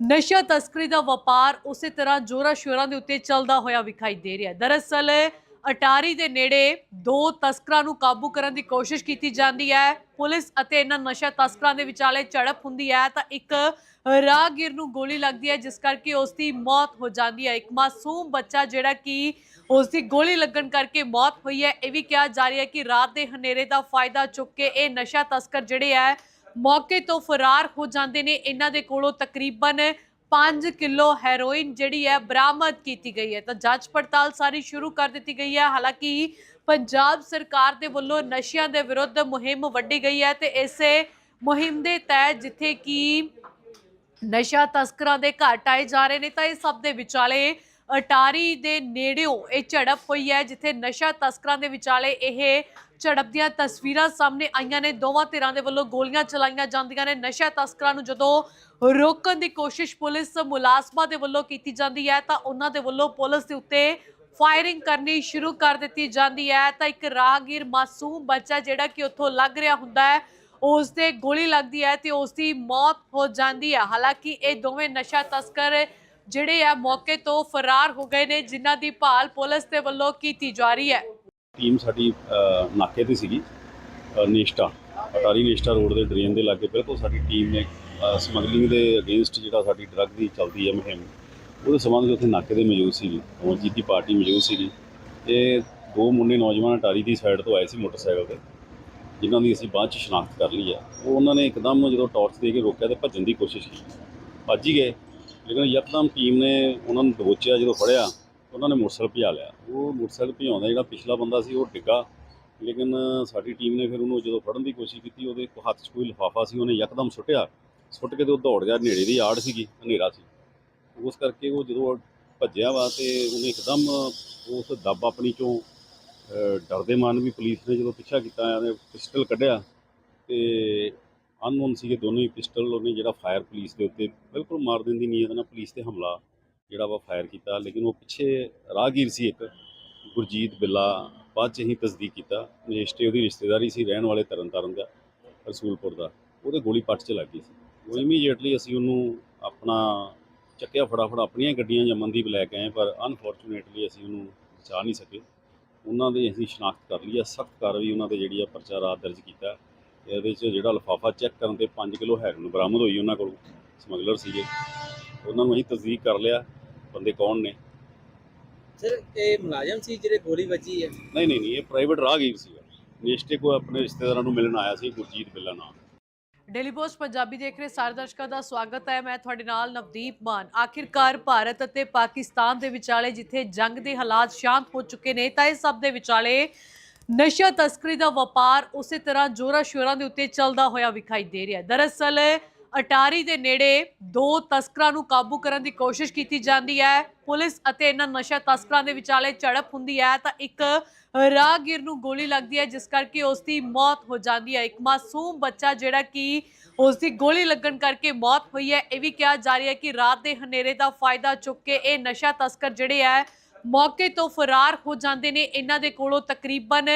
ਨਸ਼ਾ ਤਸਕਰੀ ਦਾ ਵਪਾਰ ਉਸੇ ਤਰ੍ਹਾਂ ਜੋਰਾ ਸ਼ੋਰਾਂ ਦੇ ਉੱਤੇ ਚੱਲਦਾ ਹੋਇਆ ਵਿਖਾਈ ਦੇ ਰਿਹਾ ਹੈ। ਦਰਅਸਲ ਅਟਾਰੀ ਦੇ ਨੇੜੇ ਦੋ ਤਸਕਰਾਂ ਨੂੰ ਕਾਬੂ ਕਰਨ ਦੀ ਕੋਸ਼ਿਸ਼ ਕੀਤੀ ਜਾਂਦੀ ਹੈ। ਪੁਲਿਸ ਅਤੇ ਇਹਨਾਂ ਨਸ਼ਾ ਤਸਕਰਾਂ ਦੇ ਵਿਚਾਲੇ ਝੜਪ ਹੁੰਦੀ ਹੈ ਤਾਂ ਇੱਕ ਰਾਹਗੀਰ ਨੂੰ ਗੋਲੀ ਲੱਗਦੀ ਹੈ, ਜਿਸ ਕਰਕੇ ਉਸ ਦੀ ਮੌਤ ਹੋ ਜਾਂਦੀ ਹੈ। ਇੱਕ ਮਾਸੂਮ ਬੱਚਾ ਜਿਹੜਾ ਕਿ ਉਸ ਦੀ ਗੋਲੀ ਲੱਗਣ ਕਰਕੇ ਮੌਤ ਹੋਈ ਹੈ। ਇਹ ਵੀ ਕਿਹਾ ਜਾ ਰਿਹਾ ਹੈ ਕਿ ਰਾਤ ਦੇ ਹਨੇਰੇ ਦਾ ਫਾਇਦਾ ਚੁੱਕ ਕੇ ਇਹ ਨਸ਼ਾ ਤਸਕਰ ਜਿਹੜੇ ਹੈ, ਮੌਕੇ ਤੋਂ ਫਰਾਰ ਹੋ ਜਾਂਦੇ ਨੇ। ਇਹਨਾਂ ਦੇ ਕੋਲੋਂ ਤਕਰੀਬਨ 5 ਕਿਲੋ ਹੈਰੋਇਨ ਜਿਹੜੀ ਹੈ ਬਰਾਮਦ ਕੀਤੀ ਗਈ ਹੈ। ਤਾਂ ਜਾਂਚ ਪੜਤਾਲ ਸਾਰੀ ਸ਼ੁਰੂ ਕਰ ਦਿੱਤੀ ਗਈ ਹੈ। ਹਾਲਾਂਕਿ ਪੰਜਾਬ ਸਰਕਾਰ ਦੇ ਵੱਲੋਂ ਨਸ਼ਿਆਂ ਦੇ ਵਿਰੁੱਧ ਮੁਹਿੰਮ ਵੱਢੀ ਗਈ ਹੈ ਤੇ ਇਸੇ ਮੁਹਿੰਮ ਦੇ ਤਹਿਤ ਜਿੱਥੇ ਕਿ ਨਸ਼ਾ ਤਸਕਰਾਂ ਦੇ ਘਰ ਟਾਏ ਜਾ ਰਹੇ ਨੇ ਤਾਂ ਇਹ ਸਭ ਦੇ ਵਿਚਾਲੇ ਅਟਾਰੀ ਦੇ ਨੇੜਿਓਂ ਇਹ ਝੜਪ ਹੋਈ ਹੈ, ਜਿੱਥੇ ਨਸ਼ਾ ਤਸਕਰਾਂ ਦੇ ਵਿਚਾਲੇ ਇਹ ਝੜਪ ਦੀਆਂ ਤਸਵੀਰਾਂ ਸਾਹਮਣੇ ਆਈਆਂ ਨੇ। ਦੋਵਾਂ ਧਿਰਾਂ ਦੇ ਵੱਲੋਂ ਗੋਲੀਆਂ ਚਲਾਈਆਂ ਜਾਂਦੀਆਂ ਨੇ। ਨਸ਼ਾ ਤਸਕਰਾਂ ਨੂੰ ਜਦੋਂ ਰੋਕਣ ਦੀ ਕੋਸ਼ਿਸ਼ ਪੁਲਿਸ ਮੁਲਾਜ਼ਮਾਂ ਦੇ ਵੱਲੋਂ ਕੀਤੀ ਜਾਂਦੀ ਹੈ, ਤਾਂ ਉਹਨਾਂ ਦੇ ਵੱਲੋਂ ਪੁਲਿਸ ਦੇ ਉੱਤੇ ਫਾਇਰਿੰਗ ਕਰਨੀ ਸ਼ੁਰੂ ਕਰ ਦਿੱਤੀ ਜਾਂਦੀ ਹੈ। ਤਾਂ ਇੱਕ ਰਾਹਗੀਰ ਮਾਸੂਮ ਬੱਚਾ ਜਿਹੜਾ ਕਿ ਉੱਥੋਂ ਲੱਗ ਰਿਹਾ ਹੁੰਦਾ ਹੈ ਉਸ 'ਤੇ ਗੋਲੀ ਲੱਗਦੀ ਹੈ ਤੇ ਉਸ ਦੀ ਮੌਤ ਹੋ ਜਾਂਦੀ ਹੈ। ਹਾਲਾਂਕਿ ਇਹ ਦੋਵੇਂ ਨਸ਼ਾ ਤਸਕਰ ਜਿਹੜੇ ਆ ਮੌਕੇ ਤੋਂ ਫਰਾਰ ਹੋ ਗਏ ਨੇ ਜਿਨ੍ਹਾਂ ਦੀ ਭਾਲ ਪੁਲਿਸ ਦੇ ਵੱਲੋਂ ਕੀਤੀ ਜਾ ਰਹੀ ਹੈ। ਟੀਮ ਸਾਡੀ ਨਾਕੇ ਤੇ ਸੀਗੀ ਅ, ਨੇਸ਼ਟਾ ਅਟਾਰੀ ਨੇਸ਼ਟਾ ਰੋਡ ਦੇ ਡਰੇਨ ਦੇ ਲਾਗੇ। ਬਿਲਕੁਲ ਸਾਡੀ ਟੀਮ ਨੇ ਸਮਗਲਿੰਗ ਦੇ ਅਗੇਂਸਟ ਜਿਹੜਾ ਸਾਡੀ ਡਰੱਗ ਦੀ ਚੱਲਦੀ ਹੈ ਮੁਹਿੰਮ ਉਹਦੇ ਸੰਬੰਧ ਵਿੱਚ ਉੱਥੇ ਨਾਕੇ ਤੇ ਮੌਜੂਦ ਸੀਗੀ। ਅਮਰਜੀਤ ਦੀ ਪਾਰਟੀ ਮੌਜੂਦ ਸੀਗੀ। ਤੇ ਦੋ ਮੁੰਡੇ ਨੌਜਵਾਨ ਅਟਾਰੀ ਦੀ ਸਾਈਡ ਤੋਂ ਆਏ ਸੀ ਮੋਟਰਸਾਈਕਲ ਤੇ ਜਿਨ੍ਹਾਂ ਦੀ ਅਸੀਂ ਬਾਅਦ ਚ ਸ਼ਨਾਖਤ ਕਰ ਲਈ ਹੈ। ਉਹ ਉਹਨਾਂ ਨੇ ਇੱਕਦਮ ਜਦੋਂ ਟਾਰਚ ਦੇ ਕੇ ਰੋਕਿਆ ਤੇ ਭੱਜਣ ਦੀ ਕੋਸ਼ਿਸ਼ ਕੀਤੀ। ਭੱਜ ਹੀ ਗਏ। ਲੇਕਿਨ ਯਕਦਮ ਟੀਮ ਨੇ ਉਹਨਾਂ ਨੂੰ ਦਬੋਚਿਆ ਜਦੋਂ ਫੜਿਆ, ਉਹਨਾਂ ਨੇ ਮੋਟਰਸਾਈਕਲ ਭਜਾ ਲਿਆ। ਉਹ ਮੋਟਰਸਾਈਕਲ ਭਜਾਉਂਦਾ ਜਿਹੜਾ ਪਿਛਲਾ ਬੰਦਾ ਸੀ, ਉਹ ਡਿੱਗਾ। ਲੇਕਿਨ ਸਾਡੀ ਟੀਮ ਨੇ ਫਿਰ ਉਹਨੂੰ ਜਦੋਂ ਫੜਨ ਦੀ ਕੋਸ਼ਿਸ਼ ਕੀਤੀ, ਉਹਦੇ ਕੋ ਹੱਥ 'ਚ ਕੋਈ ਲਿਫਾਫਾ ਸੀ, ਉਹਨੇ ਯਕਦਮ ਸੁੱਟਿਆ। ਸੁੱਟ ਕੇ ਤੇ ਉਹ ਦੌੜ ਗਿਆ, ਨੇੜੇ ਦੀ ਆੜ ਸੀਗੀ, ਹਨੇਰਾ ਸੀ। ਉਸ ਕਰਕੇ ਉਹ ਜਦੋਂ ਭੱਜਿਆ ਵਾ ਤੇ ਉਹਨੇ ਇੱਕਦਮ ਉਸ ਦੱਬ ਆਪਣੀ ਚੋਂ ਡਰਦੇ ਮਾਨ ਵੀ ਪੁਲਿਸ ਨੇ ਜਦੋਂ ਪਿੱਛਾ ਕੀਤਾ, ਉਹਨੇ ਪਿਸਟਲ ਕੱਢਿਆ ਤੇ ਅਨਨੋਨ ਸੀਗੇ, ਦੋਨੋਂ ਹੀ ਪਿਸਟਲ, ਉਹਨੇ ਜਿਹੜਾ ਫਾਇਰ ਪੁਲਿਸ ਦੇ ਉੱਤੇ ਬਿਲਕੁਲ ਮਾਰ ਦੇਣ ਦੀ ਨੀਅਤ ਨਾਲ ਪੁਲਿਸ ਤੇ ਹਮਲਾ ਜਿਹੜਾ ਵਾ ਫਾਇਰ ਕੀਤਾ। ਲੇਕਿਨ ਉਹ ਪਿੱਛੇ ਰਾਹਗੀਰ ਸੀ ਇੱਕ, ਗੁਰਜੀਤ ਬਿੱਲਾ, ਬਾਅਦ ਚ ਹੀ ਤਸਦੀਕ ਕੀਤਾ। ਨੇਸ਼ਟੇ ਉਹਦੀ ਰਿਸ਼ਤੇਦਾਰੀ ਸੀ, ਰਹਿਣ ਵਾਲੇ ਤਰਨਤਾਰਨ ਦਾ, ਰਸੂਲਪੁਰ ਦਾ। ਉਹਦੇ ਗੋਲੀ ਪੱਟ 'ਚ ਲੱਗ ਗਈ ਸੀ। ਉਹ ਇਮੀਡੀਏਟਲੀ ਅਸੀਂ ਉਹਨੂੰ ਆਪਣਾ ਚੱਕਿਆ ਫਟਾਫਟ, ਆਪਣੀਆਂ ਗੱਡੀਆਂ ਜਾਂ ਮੰਦੀਪ ਲੈ ਕੇ ਆਏ, ਪਰ ਅਨਫੋਰਚੂਨੇਟਲੀ ਅਸੀਂ ਉਹਨੂੰ ਬਚਾ ਨਹੀਂ ਸਕੇ। ਉਹਨਾਂ ਦੀ ਅਸੀਂ ਸ਼ਨਾਖਤ ਕਰ ਲਈ ਹੈ ਸਖਤ ਕਾਰਵਾਈ ਉਹਨਾਂ 'ਤੇ ਜਿਹੜੀ ਆ ਪਰਚਾ ਰਾਤ ਦਰਜ ਕੀਤਾ। ਇਹਦੇ 'ਚ ਜਿਹੜਾ ਲਿਫਾਫਾ ਚੈੱਕ ਕਰਨ ਤੇ 5 ਕਿਲੋ ਹੈਰੋਇਨ ਬਰਾਮਦ ਹੋਈ ਉਹਨਾਂ ਕੋਲੋਂ ਸਮਗਲਰ ਸੀਗੇ। ਉਹਨਾਂ ਨੂੰ ਅਸੀਂ ਤਸਦੀਕ ਕਰ ਲਿਆ ਬੰਦੇ ਕੌਣ ਨੇ? ਸਰ ਇਹ ਮੁਲਾਜ਼ਮ ਸੀ ਜਿਹੜੇ ਗੋਲੀ ਵੱਜੀ ਹੈ ਨਹੀਂ ਨਹੀਂ ਨਹੀਂ ਇਹ ਪ੍ਰਾਈਵੇਟ ਰਾਹਗੀਰ ਸੀਗਾ ਨੇਸ਼ਟੇ ਕੋ ਆਪਣੇ ਰਿਸ਼ਤੇਦਾਰਾਂ ਨੂੰ ਮਿਲਣ ਆਇਆ ਸੀ ਗੁਰਜੀਤ ਬਿੱਲਾ ਨਾਮ ਡੇਲੀ ਪੋਸਟ ਪੰਜਾਬੀ ਦੇਖ ਰਹੇ ਸਾਰੇ ਦਰਸ਼ਕਾਂ ਦਾ ਸਵਾਗਤ ਹੈ। ਮੈਂ ਤੁਹਾਡੇ ਨਾਲ ਨਵਦੀਪ ਮਾਨ। ਆਖਿਰਕਾਰ ਭਾਰਤ ਅਤੇ ਪਾਕਿਸਤਾਨ ਦੇ ਵਿਚਾਲੇ ਜਿੱਥੇ ਜੰਗ ਦੇ ਹਾਲਾਤ ਸ਼ਾਂਤ ਹੋ ਚੁੱਕੇ ਨੇ ਤਾਂ ਇਹ ਸਭ ਦੇ ਵਿਚਾਲੇ ਨਸ਼ਾ ਤਸਕਰੀ ਦਾ ਵਪਾਰ ਉਸੇ ਤਰ੍ਹਾਂ ਜੋਰਾ ਸ਼ੋਰਾਂ ਦੇ ਉੱਤੇ ਚੱਲਦਾ ਹੋਇਆ ਵਿਖਾਈ ਦੇ ਰਿਹਾ ਹੈ। ਦਰਅਸਲ, ਅਟਾਰੀ ਦੇ ਨੇੜੇ ਦੋ ਤਸਕਰਾਂ ਨੂੰ ਕਾਬੂ ਕਰਨ ਦੀ ਕੋਸ਼ਿਸ਼ ਕੀਤੀ ਜਾਂਦੀ ਹੈ। ਪੁਲਿਸ ਅਤੇ ਇਹਨਾਂ ਨਸ਼ਾ ਤਸਕਰਾਂ ਦੇ ਵਿਚਾਲੇ ਝੜਪ ਹੁੰਦੀ ਹੈ ਤਾਂ ਇੱਕ ਰਾਹਗੀਰ ਨੂੰ ਗੋਲੀ ਲੱਗਦੀ ਹੈ, ਜਿਸ ਕਰਕੇ ਉਸ ਦੀ ਮੌਤ ਹੋ ਜਾਂਦੀ ਹੈ। ਇੱਕ ਮਾਸੂਮ ਬੱਚਾ ਜਿਹੜਾ ਕਿ ਉਸ ਦੀ ਗੋਲੀ ਲੱਗਣ ਕਰਕੇ ਮੌਤ ਹੋਈ ਹੈ। ਇਹ ਵੀ ਕਿਹਾ ਜਾ ਰਿਹਾ ਹੈ ਕਿ ਰਾਤ ਦੇ ਹਨੇਰੇ ਦਾ ਫਾਇਦਾ ਚੁੱਕ ਕੇ ਇਹ ਨਸ਼ਾ ਤਸਕਰ ਜਿਹੜੇ ਹੈ ਮੌਕੇ ਤੋਂ ਫਰਾਰ ਹੋ ਜਾਂਦੇ ਨੇ। ਇਹਨਾਂ ਦੇ ਕੋਲੋਂ ਤਕਰੀਬਨ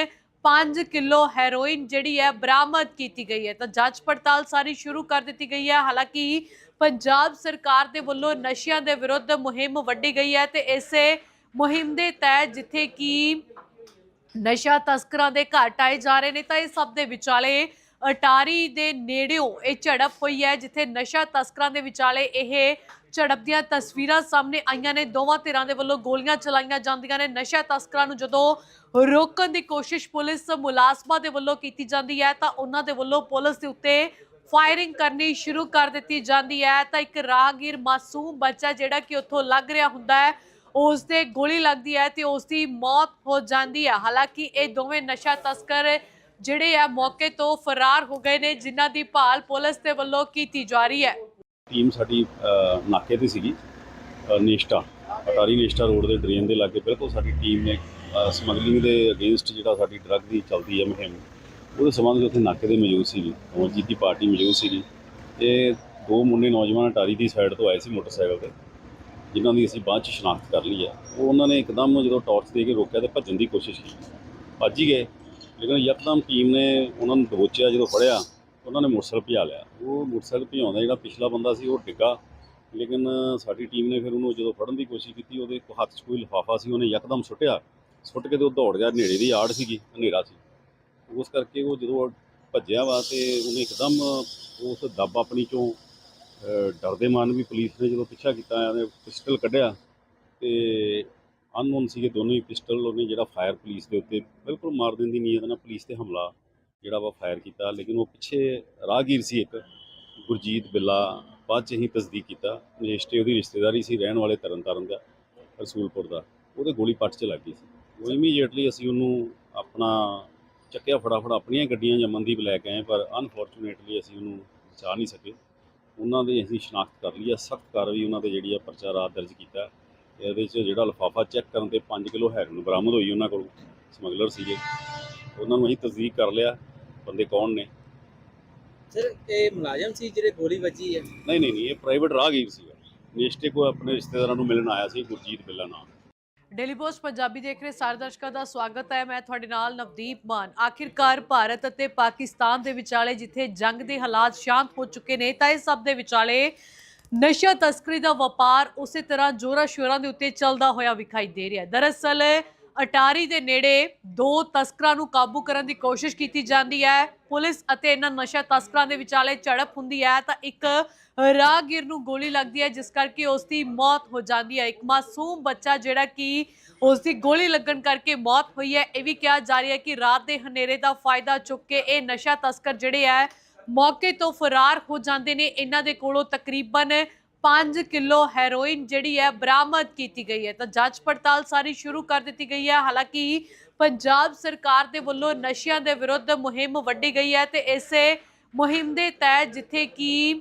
5 ਕਿਲੋ ਹੈਰੋਇਨ ਜਿਹੜੀ ਹੈ ਬਰਾਮਦ ਕੀਤੀ ਗਈ ਹੈ। ਤਾਂ ਜਾਂਚ ਪੜਤਾਲ ਸਾਰੀ ਸ਼ੁਰੂ ਕਰ ਦਿੱਤੀ ਗਈ ਹੈ। ਹਾਲਾਂਕਿ ਪੰਜਾਬ ਸਰਕਾਰ ਦੇ ਵੱਲੋਂ ਨਸ਼ਿਆਂ ਦੇ ਵਿਰੁੱਧ ਮੁਹਿੰਮ ਵੱਡੀ ਗਈ ਹੈ ਤੇ ਇਸੇ ਮੁਹਿੰਮ ਦੇ ਤਹਿਤ ਜਿੱਥੇ ਕਿ ਨਸ਼ਾ ਤਸਕਰਾਂ ਦੇ ਘਰ ਟਾਏ ਜਾ ਰਹੇ ਨੇ, ਤਾਂ ਇਹ ਸਭ ਦੇ ਵਿਚਾਲੇ ਅਟਾਰੀ ਦੇ ਨੇੜਿਓਂ ਇਹ ਝੜਪ ਹੋਈ ਹੈ, ਜਿੱਥੇ ਨਸ਼ਾ ਤਸਕਰਾਂ ਦੇ ਵਿਚਾਲੇ ਇਹ ਝੜਪ ਦੀਆਂ ਤਸਵੀਰਾਂ ਸਾਹਮਣੇ ਆਈਆਂ ਨੇ। ਦੋਵਾਂ ਧਿਰਾਂ ਦੇ ਵੱਲੋਂ ਗੋਲੀਆਂ ਚਲਾਈਆਂ ਜਾਂਦੀਆਂ ਨੇ। ਨਸ਼ਾ ਤਸਕਰਾਂ ਨੂੰ ਜਦੋਂ ਰੋਕਣ ਦੀ ਕੋਸ਼ਿਸ਼ ਪੁਲਿਸ ਮੁਲਾਜ਼ਮਾਂ ਦੇ ਵੱਲੋਂ ਕੀਤੀ ਜਾਂਦੀ ਹੈ, ਤਾਂ ਉਹਨਾਂ ਦੇ ਵੱਲੋਂ ਪੁਲਿਸ ਦੇ ਉੱਤੇ ਫਾਇਰਿੰਗ ਕਰਨੀ ਸ਼ੁਰੂ ਕਰ ਦਿੱਤੀ ਜਾਂਦੀ ਹੈ। ਤਾਂ ਇੱਕ ਰਾਹਗੀਰ ਮਾਸੂਮ ਬੱਚਾ ਜਿਹੜਾ ਕਿ ਉੱਥੋਂ ਲੱਗ ਰਿਹਾ ਹੁੰਦਾ ਹੈ। ਉਸ 'ਤੇ ਗੋਲੀ ਲੱਗਦੀ ਹੈ ਤੇ ਉਸ ਦੀ ਮੌਤ ਹੋ ਜਾਂਦੀ ਹੈ। ਹਾਲਾਂਕਿ ਇਹ ਦੋਵੇਂ ਨਸ਼ਾ ਤਸਕਰ ਜਿਹੜੇ ਆ, ਮੌਕੇ ਤੋਂ ਫਰਾਰ ਹੋ ਗਏ ਨੇ, ਜਿਨ੍ਹਾਂ ਦੀ ਭਾਲ ਪੁਲਿਸ ਦੇ ਵੱਲੋਂ ਕੀਤੀ ਜਾ ਰਹੀ ਹੈ। ਟੀਮ ਸਾਡੀ ਨਾਕੇ ਤੇ ਸੀਗੀ ਅ, ਨੇਸ਼ਟਾ ਅਟਾਰੀ ਨੇਸ਼ਟਾ ਰੋਡ ਦੇ ਡਰੇਨ ਦੇ ਲਾਗੇ ਬਿਲਕੁਲ ਸਾਡੀ ਟੀਮ ਨੇ ਸਮਗਲਿੰਗ ਦੇ ਅਗੇਂਸਟ ਜਿਹੜਾ ਸਾਡੀ ਡਰੱਗ ਦੀ ਚੱਲਦੀ ਹੈ ਮੁਹਿੰਮ ਉਹਦੇ ਸੰਬੰਧ ਵਿੱਚ ਉੱਥੇ ਨਾਕੇ ਤੇ ਮੌਜੂਦ ਸੀਗੀ ਅਮਰਜੀਤ ਦੀ ਪਾਰਟੀ ਮੌਜੂਦ ਸੀਗੀ ਤੇ ਦੋ ਮੁੰਡੇ ਨੌਜਵਾਨ ਅਟਾਰੀ ਦੀ ਸਾਈਡ ਤੋਂ ਆਏ ਸੀ ਮੋਟਰਸਾਈਕਲ ਤੇ ਜਿਨ੍ਹਾਂ ਦੀ ਅਸੀਂ ਬਾਅਦ ਚ ਸ਼ਨਾਖਤ ਕਰ ਲਈ ਹੈ। ਉਹ ਉਹਨਾਂ ਨੇ ਇੱਕਦਮ ਜਦੋਂ ਟਾਰਚ ਦੇ ਕੇ ਰੋਕਿਆ ਤੇ ਭੱਜਣ ਦੀ ਕੋਸ਼ਿਸ਼ ਕੀਤੀ। ਭੱਜ ਹੀ ਗਏ ਲੇਕਿਨ ਯਕਦਮ ਟੀਮ ਨੇ ਉਹਨਾਂ ਨੂੰ ਦਬੋਚਿਆ ਜਦੋਂ ਫੜਿਆ ਉਹਨਾਂ ਨੇ ਮੋਟਰਸਾਈਕਲ ਭਜਾ ਲਿਆ। ਉਹ ਮੋਟਰਸਾਈਕਲ ਭਜਾਉਂਦਾ ਜਿਹੜਾ ਪਿਛਲਾ ਬੰਦਾ ਸੀ, ਉਹ ਡਿੱਗਾ। ਲੇਕਿਨ ਸਾਡੀ ਟੀਮ ਨੇ ਫਿਰ ਉਹਨੂੰ ਜਦੋਂ ਫੜਨ ਦੀ ਕੋਸ਼ਿਸ਼ ਕੀਤੀ, ਉਹਦੇ ਕੋ ਹੱਥ 'ਚ ਕੋਈ ਲਿਫਾਫਾ ਸੀ, ਉਹਨੇ ਯਕਦਮ ਸੁੱਟਿਆ। ਸੁੱਟ ਕੇ ਤੇ ਉਹ ਦੌੜ ਗਿਆ ਨੇੜੇ ਦੀ ਆੜ ਸੀਗੀ, ਹਨੇਰਾ ਸੀ। ਉਸ ਕਰਕੇ ਉਹ ਜਦੋਂ ਭੱਜਿਆ ਵਾ ਤੇ ਉਹਨੇ ਇੱਕਦਮ ਉਸ ਦੱਬ ਆਪਣੀ ਚੋਂ ਡਰਦੇ ਮਾਨ ਵੀ ਪੁਲਿਸ ਨੇ ਜਦੋਂ ਪਿੱਛਾ ਕੀਤਾ, ਉਹਨੇ ਪਿਸਟਲ ਕੱਢਿਆ ਤੇ ਅਨਨੋਨ ਸੀਗੇ ਦੋਨੋਂ ਹੀ ਪਿਸਟਲ, ਉਹਨੇ ਜਿਹੜਾ ਫਾਇਰ ਪੁਲਿਸ ਦੇ ਉੱਤੇ ਬਿਲਕੁਲ ਮਾਰ ਦਿੰਦੀ ਨੀਅਤ ਨਾਲ ਪੁਲਿਸ ਤੇ ਹਮਲਾ। ਜਿਹੜਾ ਵਾ ਫਾਇਰ ਕੀਤਾ, ਲੇਕਿਨ ਉਹ ਪਿੱਛੇ ਰਾਹਗੀਰ ਸੀ ਇੱਕ, ਗੁਰਜੀਤ ਬਿੱਲਾ, ਬਾਅਦ ਚ ਹੀ ਤਸਦੀਕ ਕੀਤਾ ਰਜਿਸਟਰੀ ਉਹਦੀ ਰਿਸ਼ਤੇਦਾਰੀ ਸੀ, ਰਹਿਣ ਵਾਲੇ ਤਰਨਤਾਰਨ ਦਾ, ਰਸੂਲਪੁਰ ਦਾ, ਉਹਦੇ ਗੋਲੀ ਪੱਟ ਚ ਲੱਗ ਗਈ ਸੀ। ਉਹ ਇਮੀਡੀਏਟਲੀ ਅਸੀਂ ਉਹਨੂੰ ਆਪਣਾ ਚੱਕਿਆ ਫਟਾਫਟ, ਆਪਣੀਆਂ ਗੱਡੀਆਂ ਜਮਨਦੀਪ ਲੈ ਕੇ ਆਏ, ਪਰ ਅਨਫੋਰਚੂਨੇਟਲੀ ਅਸੀਂ ਉਹਨੂੰ ਬਚਾ ਨਹੀਂ ਸਕੇ। ਉਹਨਾਂ ਦੀ ਅਸੀਂ ਸ਼ਨਾਖਤ ਕਰ ਲਈ ਆ, ਸਖਤ ਕਾਰਵਾਈ ਉਹਨਾਂ ਤੇ ਜਿਹੜੀ ਆ ਪਰਚਾ ਰਾਤ ਦਰਜ ਕੀਤਾ। ਇਹਦੇ 'ਚ ਜਿਹੜਾ ਲਫਾਫਾ ਚੈੱਕ ਕਰਨ ਤੇ 5 ਕਿਲੋ ਹੈਰੋਇਨ ਬਰਾਮਦ ਹੋਈ ਉਹਨਾਂ ਕੋਲੋਂ, ਸਮਗਲਰ ਸੀਗੇ। ਉਹਨਾਂ ਨੂੰ ਅਸੀਂ ਤਸਦੀਕ ਕਰ ਲਿਆ। ਬੰਦੇ ਕੌਣ ਨੇ? ਸਰ ਇਹ ਮੁਲਾਜ਼ਮ ਸੀ ਜਿਹੜੇ ਗੋਲੀ ਵੱਜੀ ਹੈ? ਨਹੀਂ ਨਹੀਂ ਨਹੀਂ ਇਹ ਪ੍ਰਾਈਵੇਟ ਰਾਹਗੀਰ ਸੀਗਾ ਨੇਸ਼ਟੇ ਕੋ ਆਪਣੇ ਰਿਸ਼ਤੇਦਾਰਾਂ ਨੂੰ ਮਿਲਣ ਆਇਆ ਸੀ ਗੁਰਜੀਤ ਬਿੱਲਾ ਨਾਮ ਡੇਲੀ ਪੋਸਟ ਪੰਜਾਬੀ ਦੇਖ ਰਹੇ ਸਾਰੇ ਦਰਸ਼ਕਾਂ ਦਾ ਸਵਾਗਤ ਹੈ। ਮੈਂ ਤੁਹਾਡੇ ਨਾਲ ਨਵਦੀਪ ਮਾਨ। ਆਖਿਰਕਾਰ ਭਾਰਤ ਅਤੇ ਪਾਕਿਸਤਾਨ ਦੇ ਵਿਚਾਲੇ ਜਿੱਥੇ ਜੰਗ ਦੇ ਹਾਲਾਤ ਸ਼ਾਂਤ ਹੋ ਚੁੱਕੇ ਨੇ ਤਾਂ ਇਸ ਸਭ ਦੇ ਵਿਚਾਲੇ ਨਸ਼ਾ ਤਸਕਰੀ ਦਾ ਵਪਾਰ ਉਸੇ ਤਰ੍ਹਾਂ ਜੋਰਾ ਸ਼ੋਰਾਂ ਦੇ ਉੱਤੇ ਚੱਲਦਾ ਹੋਇਆ ਵਿਖਾਈ ਦੇ ਰਿਹਾ ਹੈ। ਦਰਅਸਲ ਅਟਾਰੀ ਦੇ ਨੇੜੇ ਦੋ ਤਸਕਰਾਂ ਨੂੰ ਕਾਬੂ ਕਰਨ ਦੀ ਕੋਸ਼ਿਸ਼ ਕੀਤੀ ਜਾਂਦੀ ਹੈ। ਪੁਲਿਸ ਅਤੇ ਇਹਨਾਂ ਨਸ਼ਾ ਤਸਕਰਾਂ ਦੇ ਵਿਚਾਲੇ ਝੜਪ ਹੁੰਦੀ ਹੈ ਤਾਂ ਇੱਕ ਰਾਹਗੀਰ ਨੂੰ ਗੋਲੀ ਲੱਗਦੀ ਹੈ, ਜਿਸ ਕਰਕੇ ਉਸ ਦੀ ਮੌਤ ਹੋ ਜਾਂਦੀ ਹੈ। ਇੱਕ ਮਾਸੂਮ ਬੱਚਾ ਜਿਹੜਾ ਕਿ ਉਸ ਦੀ ਗੋਲੀ ਲੱਗਣ ਕਰਕੇ ਮੌਤ ਹੋਈ ਹੈ। ਇਹ ਵੀ ਕਿਹਾ ਜਾ ਰਿਹਾ ਹੈ ਕਿ ਰਾਤ ਦੇ ਹਨੇਰੇ ਦਾ ਫਾਇਦਾ ਚੁੱਕ ਕੇ ਇਹ ਨਸ਼ਾ ਤਸਕਰ ਜਿਹੜੇ ਹੈ, ਮੌਕੇ ਤੋਂ ਫਰਾਰ ਹੋ ਜਾਂਦੇ ਨੇ। ਇਹਨਾਂ ਦੇ ਕੋਲੋਂ ਤਕਰੀਬਨ 5 ਕਿਲੋ ਹੈਰੋਇਨ ਜਿਹੜੀ ਹੈ ਬਰਾਮਦ ਕੀਤੀ ਗਈ ਹੈ। ਤਾਂ ਜਾਂਚ ਪੜਤਾਲ ਸਾਰੀ ਸ਼ੁਰੂ ਕਰ ਦਿੱਤੀ ਗਈ ਹੈ। ਹਾਲਾਂਕਿ ਪੰਜਾਬ ਸਰਕਾਰ ਦੇ ਵੱਲੋਂ ਨਸ਼ਿਆਂ ਦੇ ਵਿਰੁੱਧ ਮੁਹਿੰਮ ਵੱਢੀ ਗਈ ਹੈ ਤੇ ਇਸੇ ਮੁਹਿੰਮ ਦੇ ਤਹਿਤ ਜਿੱਥੇ ਕਿ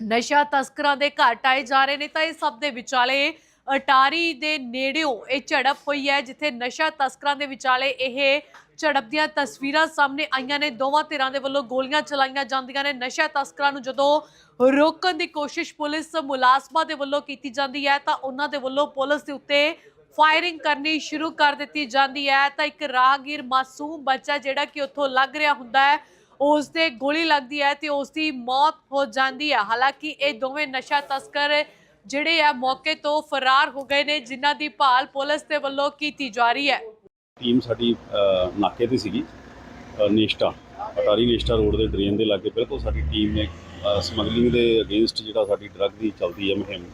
ਨਸ਼ਾ ਤਸਕਰਾਂ ਦੇ ਘਰ ਟਾਏ ਜਾ ਰਹੇ ਨੇ ਤਾਂ ਇਹ ਸਭ ਦੇ ਵਿਚਾਲੇ ਅਟਾਰੀ ਦੇ ਨੇੜਿਓਂ ਇਹ ਝੜਪ ਹੋਈ ਹੈ, ਜਿੱਥੇ ਨਸ਼ਾ ਤਸਕਰਾਂ ਦੇ ਵਿਚਾਲੇ ਇਹ ਝੜਪ ਦੀਆਂ ਤਸਵੀਰਾਂ ਸਾਹਮਣੇ ਆਈਆਂ ਨੇ। ਦੋਵਾਂ ਧਿਰਾਂ ਦੇ ਵੱਲੋਂ ਗੋਲੀਆਂ ਚਲਾਈਆਂ ਜਾਂਦੀਆਂ ਨੇ। ਨਸ਼ਾ ਤਸਕਰਾਂ ਨੂੰ ਜਦੋਂ ਰੋਕਣ ਦੀ ਕੋਸ਼ਿਸ਼ ਪੁਲਿਸ ਮੁਲਾਜ਼ਮਾਂ ਦੇ ਵੱਲੋਂ ਕੀਤੀ ਜਾਂਦੀ ਹੈ, ਤਾਂ ਉਹਨਾਂ ਦੇ ਵੱਲੋਂ ਪੁਲਿਸ ਦੇ ਉੱਤੇ ਫਾਇਰਿੰਗ ਕਰਨੀ ਸ਼ੁਰੂ ਕਰ ਦਿੱਤੀ ਜਾਂਦੀ ਹੈ। ਤਾਂ ਇੱਕ ਰਾਹਗੀਰ ਮਾਸੂਮ ਬੱਚਾ ਜਿਹੜਾ ਕਿ ਉੱਥੋਂ ਲੱਗ ਰਿਹਾ ਹੁੰਦਾ ਹੈ, ਉਸ 'ਤੇ ਗੋਲੀ ਲੱਗਦੀ ਹੈ ਤੇ ਉਸ ਦੀ ਮੌਤ ਹੋ ਜਾਂਦੀ ਹੈ। ਹਾਲਾਂਕਿ ਇਹ ਦੋਵੇਂ ਨਸ਼ਾ ਤਸਕਰ ਜਿਹੜੇ ਆ ਮੌਕੇ ਤੋਂ ਫਰਾਰ ਹੋ ਗਏ ਨੇ ਜਿਨ੍ਹਾਂ ਦੀ ਭਾਲ ਪੁਲਿਸ ਦੇ ਵੱਲੋਂ ਕੀਤੀ ਜਾ ਰਹੀ ਹੈ। ਟੀਮ ਸਾਡੀ ਨਾਕੇ ਤੇ ਸੀਗੀ ਅ, ਨੇਸ਼ਟਾ ਅਟਾਰੀ ਨੇਸ਼ਟਾ ਰੋਡ ਦੇ ਡਰੇਨ ਦੇ ਲਾਗੇ। ਬਿਲਕੁਲ ਸਾਡੀ ਟੀਮ ਨੇ ਸਮਗਲਿੰਗ ਦੇ ਅਗੇਂਸਟ ਜਿਹੜਾ ਸਾਡੀ ਡਰੱਗ ਦੀ ਚੱਲਦੀ ਹੈ ਮੁਹਿੰਮ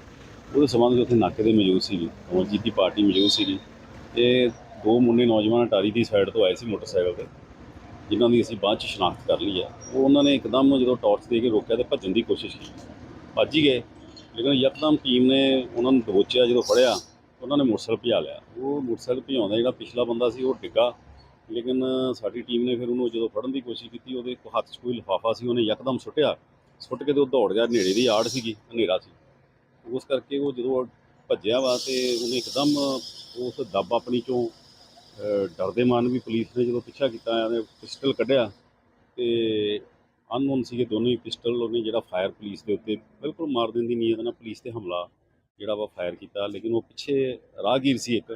ਉਹਦੇ ਸੰਬੰਧ ਵਿੱਚ ਉੱਥੇ ਨਾਕੇ ਤੇ ਮੌਜੂਦ ਸੀਗੀ। ਅਮਰਜੀਤ ਦੀ ਪਾਰਟੀ ਮੌਜੂਦ ਸੀਗੀ। ਇਹ ਦੋ ਮੁੰਡੇ ਨੌਜਵਾਨ ਅਟਾਰੀ ਦੀ ਸਾਈਡ ਤੋਂ ਆਏ ਸੀ ਮੋਟਰਸਾਈਕਲ ਤੇ ਜਿਨ੍ਹਾਂ ਦੀ ਅਸੀਂ ਬਾਅਦ ਚ ਸ਼ਨਾਖਤ ਕਰ ਲਈ ਹੈ। ਉਹ ਉਹਨਾਂ ਨੇ ਇੱਕਦਮ ਜਦੋਂ ਟਾਰਚ ਦੇ ਕੇ ਰੋਕਿਆ ਤੇ ਭੱਜਣ ਦੀ ਕੋਸ਼ਿਸ਼ ਕੀਤੀ। ਭੱਜ ਹੀ ਗਏ। ਲੇਕਿਨ ਯਕਦਮ ਟੀਮ ਨੇ ਉਹਨਾਂ ਨੂੰ ਦਬੋਚਿਆ ਜਦੋਂ ਫੜਿਆ, ਉਹਨਾਂ ਨੇ ਮੋਟਰਸਾਈਕਲ ਭਜਾ ਲਿਆ। ਉਹ ਮੋਟਰਸਾਈਕਲ ਭਜਾਉਂਦਾ ਜਿਹੜਾ ਪਿਛਲਾ ਬੰਦਾ ਸੀ, ਉਹ ਡਿੱਗਾ। ਲੇਕਿਨ ਸਾਡੀ ਟੀਮ ਨੇ ਫਿਰ ਉਹਨੂੰ ਜਦੋਂ ਫੜਨ ਦੀ ਕੋਸ਼ਿਸ਼ ਕੀਤੀ, ਉਹਦੇ ਕੋ ਹੱਥ 'ਚ ਕੋਈ ਲਿਫਾਫਾ ਸੀ, ਉਹਨੇ ਯਕਦਮ ਸੁੱਟਿਆ। ਸੁੱਟ ਕੇ ਤੇ ਉਹ ਦੌੜ ਗਿਆ, ਨੇੜੇ ਦੀ ਆੜ ਸੀਗੀ, ਹਨੇਰਾ ਸੀ। ਉਸ ਕਰਕੇ ਉਹ ਜਦੋਂ ਭੱਜਿਆ ਵਾ ਤੇ ਉਹਨੇ ਇੱਕਦਮ ਉਸ ਦੱਬ ਆਪਣੀ ਚੋਂ ਡਰਦੇ ਮਨ ਵੀ ਪੁਲਿਸ ਨੇ ਜਦੋਂ ਪਿੱਛਾ ਕੀਤਾ, ਉਹਨੇ ਪਿਸਟਲ ਕੱਢਿਆ ਤੇ ਅਨਨੋਨ ਸੀਗੇ ਦੋਨੋਂ ਹੀ ਪਿਸਟਲ, ਉਹਨੇ ਜਿਹੜਾ ਫਾਇਰ ਪੁਲਿਸ ਦੇ ਉੱਤੇ ਬਿਲਕੁਲ ਮਾਰ ਦਿੰਦੀ ਨੀਅਤ ਨਾਲ ਪੁਲਿਸ ਤੇ ਹਮਲਾ, ਜਿਹੜਾ ਵਾ ਫਾਇਰ ਕੀਤਾ। ਲੇਕਿਨ ਉਹ ਪਿੱਛੇ ਰਾਹਗੀਰ ਸੀ ਇੱਕ,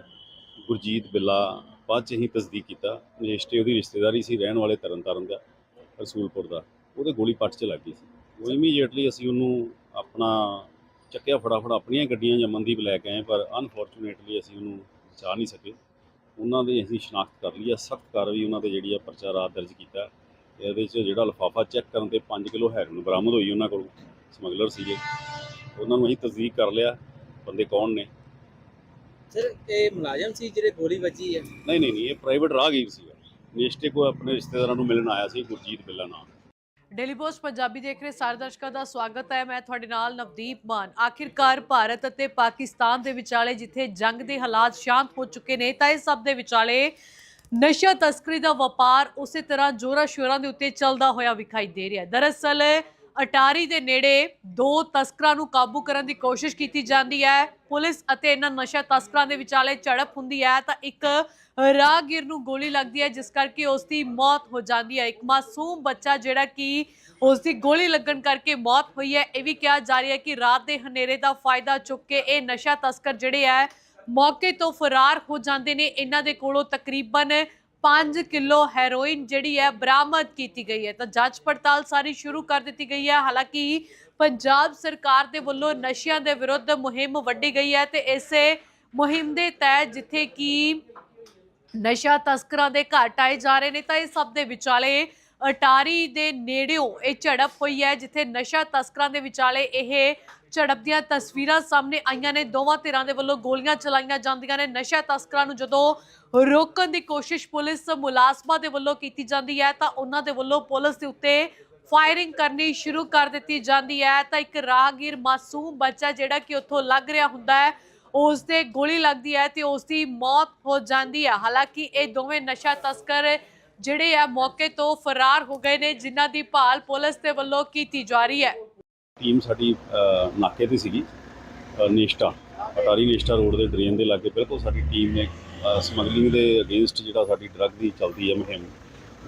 ਗੁਰਜੀਤ ਬਿੱਲਾ, ਬਾਅਦ ਚ ਹੀ ਤਸਦੀਕ ਕੀਤਾ। ਰਜਿਸਟਰੀ ਉਹਦੀ ਰਿਸ਼ਤੇਦਾਰੀ ਸੀ, ਰਹਿਣ ਵਾਲੇ ਤਰਨਤਾਰਨ ਦਾ, ਰਸੂਲਪੁਰ ਦਾ। ਉਹਦੇ ਗੋਲੀ ਪੱਟ ਚ ਲੱਗ ਗਈ ਸੀ। ਉਹ ਇਮੀਡੀਏਟਲੀ ਅਸੀਂ ਉਹਨੂੰ ਆਪਣਾ ਚੱਕਿਆ ਫਟਾਫਟ, ਆਪਣੀਆਂ ਗੱਡੀਆਂ ਜਮਨਦੀਪ ਲੈ ਕੇ ਆਏ, ਪਰ ਅਨਫੋਰਚੂਨੇਟਲੀ ਅਸੀਂ ਉਹਨੂੰ ਬਚਾ ਨਹੀਂ ਸਕੇ। ਉਹਨਾਂ ਦੇ ਅਸੀਂ ਸ਼ਨਾਖਤ ਕਰ ਲਈ ਆ ਸਖਤ ਕਾਰਵਾਈ ਉਹਨਾਂ ਤੇ ਜਿਹੜੀ ਆ ਪਰਚਾ ਰਾਤ ਦਰਜ ਕੀਤਾ। ਇਹਦੇ 'ਚ ਜਿਹੜਾ ਲਿਫਾਫਾ ਚੈੱਕ ਕਰਨ ਤੇ 5 ਕਿਲੋ ਹੈਰੋਇਨ ਬਰਾਮਦ ਹੋਈ ਉਹਨਾਂ ਕੋਲੋਂ ਸਮਗਲਰ ਸੀਗੇ। ਉਹਨਾਂ ਨੂੰ ਅਸੀਂ ਤਸਦੀਕ ਕਰ ਲਿਆ ਬੰਦੇ ਕੌਣ ਨੇ? ਸਰ ਇਹ ਮੁਲਾਜ਼ਮ ਸੀ ਜਿਹੜੇ ਗੋਲੀ ਵੱਜੀ ਹੈ? ਨਹੀਂ ਨਹੀਂ ਨਹੀਂ ਇਹ ਪ੍ਰਾਈਵੇਟ ਰਾਹਗੀਰ ਸੀਗਾ। ਨੇਸ਼ਟੇ ਕੋ ਆਪਣੇ ਰਿਸ਼ਤੇਦਾਰਾਂ ਨੂੰ ਮਿਲਣ ਆਇਆ ਸੀ ਗੁਰਜੀਤ ਬਿੱਲਾ ਨਾਮ ਡੇਲੀ ਪੋਸਟ ਪੰਜਾਬੀ ਦੇਖ ਰਹੇ ਸਾਰੇ ਦਰਸ਼ਕਾਂ ਦਾ ਸਵਾਗਤ ਹੈ। ਮੈਂ ਤੁਹਾਡੇ ਨਾਲ ਨਵਦੀਪ ਮਾਨ। ਆਖਿਰਕਾਰ ਭਾਰਤ ਅਤੇ ਪਾਕਿਸਤਾਨ ਦੇ ਵਿਚਾਲੇ ਜਿੱਥੇ ਜੰਗ ਦੇ ਹਾਲਾਤ ਸ਼ਾਂਤ ਹੋ ਚੁੱਕੇ ਨੇ ਤਾਂ ਇਸ ਸਭ ਦੇ ਵਿਚਾਲੇ ਨਸ਼ਾ ਤਸਕਰੀ ਦਾ ਵਪਾਰ ਉਸੇ ਤਰ੍ਹਾਂ ਜੋਰਾ ਸ਼ੋਰਾਂ ਦੇ ਉੱਤੇ ਚੱਲਦਾ ਹੋਇਆ ਵਿਖਾਈ ਦੇ ਰਿਹਾ ਹੈ। ਦਰਅਸਲ, ਅਟਾਰੀ ਦੇ ਨੇੜੇ ਦੋ ਤਸਕਰਾਂ ਨੂੰ ਕਾਬੂ ਕਰਨ ਦੀ ਕੋਸ਼ਿਸ਼ ਕੀਤੀ ਜਾਂਦੀ ਹੈ। ਪੁਲਿਸ ਅਤੇ ਇਹਨਾਂ ਨਸ਼ਾ ਤਸਕਰਾਂ ਦੇ ਵਿਚਾਲੇ ਝੜਪ ਹੁੰਦੀ ਹੈ ਤਾਂ ਇੱਕ ਰਾਹਗੀਰ ਨੂੰ ਗੋਲੀ ਲੱਗਦੀ ਹੈ, ਜਿਸ ਕਰਕੇ ਉਸ ਦੀ ਮੌਤ ਹੋ ਜਾਂਦੀ ਹੈ। ਇੱਕ ਮਾਸੂਮ ਬੱਚਾ ਜਿਹੜਾ ਕਿ ਉਸ ਦੀ ਗੋਲੀ ਲੱਗਣ ਕਰਕੇ ਮੌਤ ਹੋਈ ਹੈ। ਇਹ ਵੀ ਕਿਹਾ ਜਾ ਰਿਹਾ ਹੈ ਕਿ ਰਾਤ ਦੇ ਹਨੇਰੇ ਦਾ ਫਾਇਦਾ ਚੁੱਕ ਕੇ ਇਹ ਨਸ਼ਾ ਤਸਕਰ ਜਿਹੜੇ ਹੈ ਮੌਕੇ ਤੋਂ ਫਰਾਰ ਹੋ ਜਾਂਦੇ ਨੇ। ਇਹਨਾਂ ਦੇ ਕੋਲੋਂ ਤਕਰੀਬਨ 5 ਕਿਲੋ ਹੈਰੋਇਨ ਜਿਹੜੀ ਹੈ ਬਰਾਮਦ ਕੀਤੀ ਗਈ ਹੈ। ਤਾਂ ਜਾਂਚ ਪੜਤਾਲ ਸਾਰੀ ਸ਼ੁਰੂ ਕਰ ਦਿੱਤੀ ਗਈ ਹੈ। ਹਾਲਾਂਕਿ ਪੰਜਾਬ ਸਰਕਾਰ ਦੇ ਵੱਲੋਂ ਨਸ਼ਿਆਂ ਦੇ ਵਿਰੁੱਧ ਮੁਹਿੰਮ ਵੱਢੀ ਗਈ ਹੈ ਤੇ ਇਸੇ ਮੁਹਿੰਮ ਦੇ ਤਹਿਤ ਜਿੱਥੇ ਕਿ ਨਸ਼ਾ ਤਸਕਰਾਂ ਦੇ ਘਰ ਟਾਏ ਜਾ ਰਹੇ ਨੇ, ਤਾਂ ਇਹ ਸਭ ਦੇ ਵਿਚਾਲੇ ਅਟਾਰੀ ਦੇ ਨੇੜਿਓਂ ਇਹ ਝੜਪ ਹੋਈ ਹੈ, ਜਿੱਥੇ ਨਸ਼ਾ ਤਸਕਰਾਂ ਦੇ ਵਿਚਾਲੇ ਇਹ ਝੜਪ ਦੀਆਂ ਤਸਵੀਰਾਂ ਸਾਹਮਣੇ ਆਈਆਂ ਨੇ। ਦੋਵਾਂ ਧਿਰਾਂ ਦੇ ਵੱਲੋਂ ਗੋਲੀਆਂ ਚਲਾਈਆਂ ਜਾਂਦੀਆਂ ਨੇ। ਨਸ਼ਾ ਤਸਕਰਾਂ ਨੂੰ ਜਦੋਂ ਰੋਕਣ ਦੀ ਕੋਸ਼ਿਸ਼ ਪੁਲਿਸ ਮੁਲਾਜ਼ਮਾਂ ਦੇ ਵੱਲੋਂ ਕੀਤੀ ਜਾਂਦੀ ਹੈ, ਤਾਂ ਉਹਨਾਂ ਦੇ ਵੱਲੋਂ ਪੁਲਿਸ ਦੇ ਉੱਤੇ ਫਾਇਰਿੰਗ ਕਰਨੀ ਸ਼ੁਰੂ ਕਰ ਦਿੱਤੀ ਜਾਂਦੀ ਹੈ। ਤਾਂ ਇੱਕ ਰਾਹਗੀਰ ਮਾਸੂਮ ਬੱਚਾ ਜਿਹੜਾ ਕਿ ਉੱਥੋਂ ਲੱਗ ਰਿਹਾ ਹੁੰਦਾ ਹੈ। ਉਸ 'ਤੇ ਗੋਲੀ ਲੱਗਦੀ ਹੈ ਤੇ ਉਸ ਦੀ ਮੌਤ ਹੋ ਜਾਂਦੀ ਹੈ। ਹਾਲਾਂਕਿ ਇਹ ਦੋਵੇਂ ਨਸ਼ਾ ਤਸਕਰ ਜਿਹੜੇ ਆ ਮੌਕੇ ਤੋਂ ਫਰਾਰ ਹੋ ਗਏ ਨੇ, ਜਿਨ੍ਹਾਂ ਦੀ ਭਾਲ ਪੁਲਿਸ ਦੇ ਵੱਲੋਂ ਕੀਤੀ ਜਾ ਰਹੀ ਹੈ। ਟੀਮ ਸਾਡੀ ਨਾਕੇ ਤੇ ਸੀਗੀ ਨੇਸ਼ਟਾ, ਅਟਾਰੀ ਨੇਸ਼ਟਾ ਰੋਡ ਦੇ ਡਰੇਨ ਦੇ ਲਾਗੇ ਬਿਲਕੁਲ ਸਾਡੀ ਟੀਮ ਨੇ ਸਮਗਲਿੰਗ ਦੇ ਅਗੇਂਸਟ ਜਿਹੜਾ ਸਾਡੀ ਡਰੱਗ ਦੀ ਚੱਲਦੀ ਹੈ ਮੁਹਿੰਮ,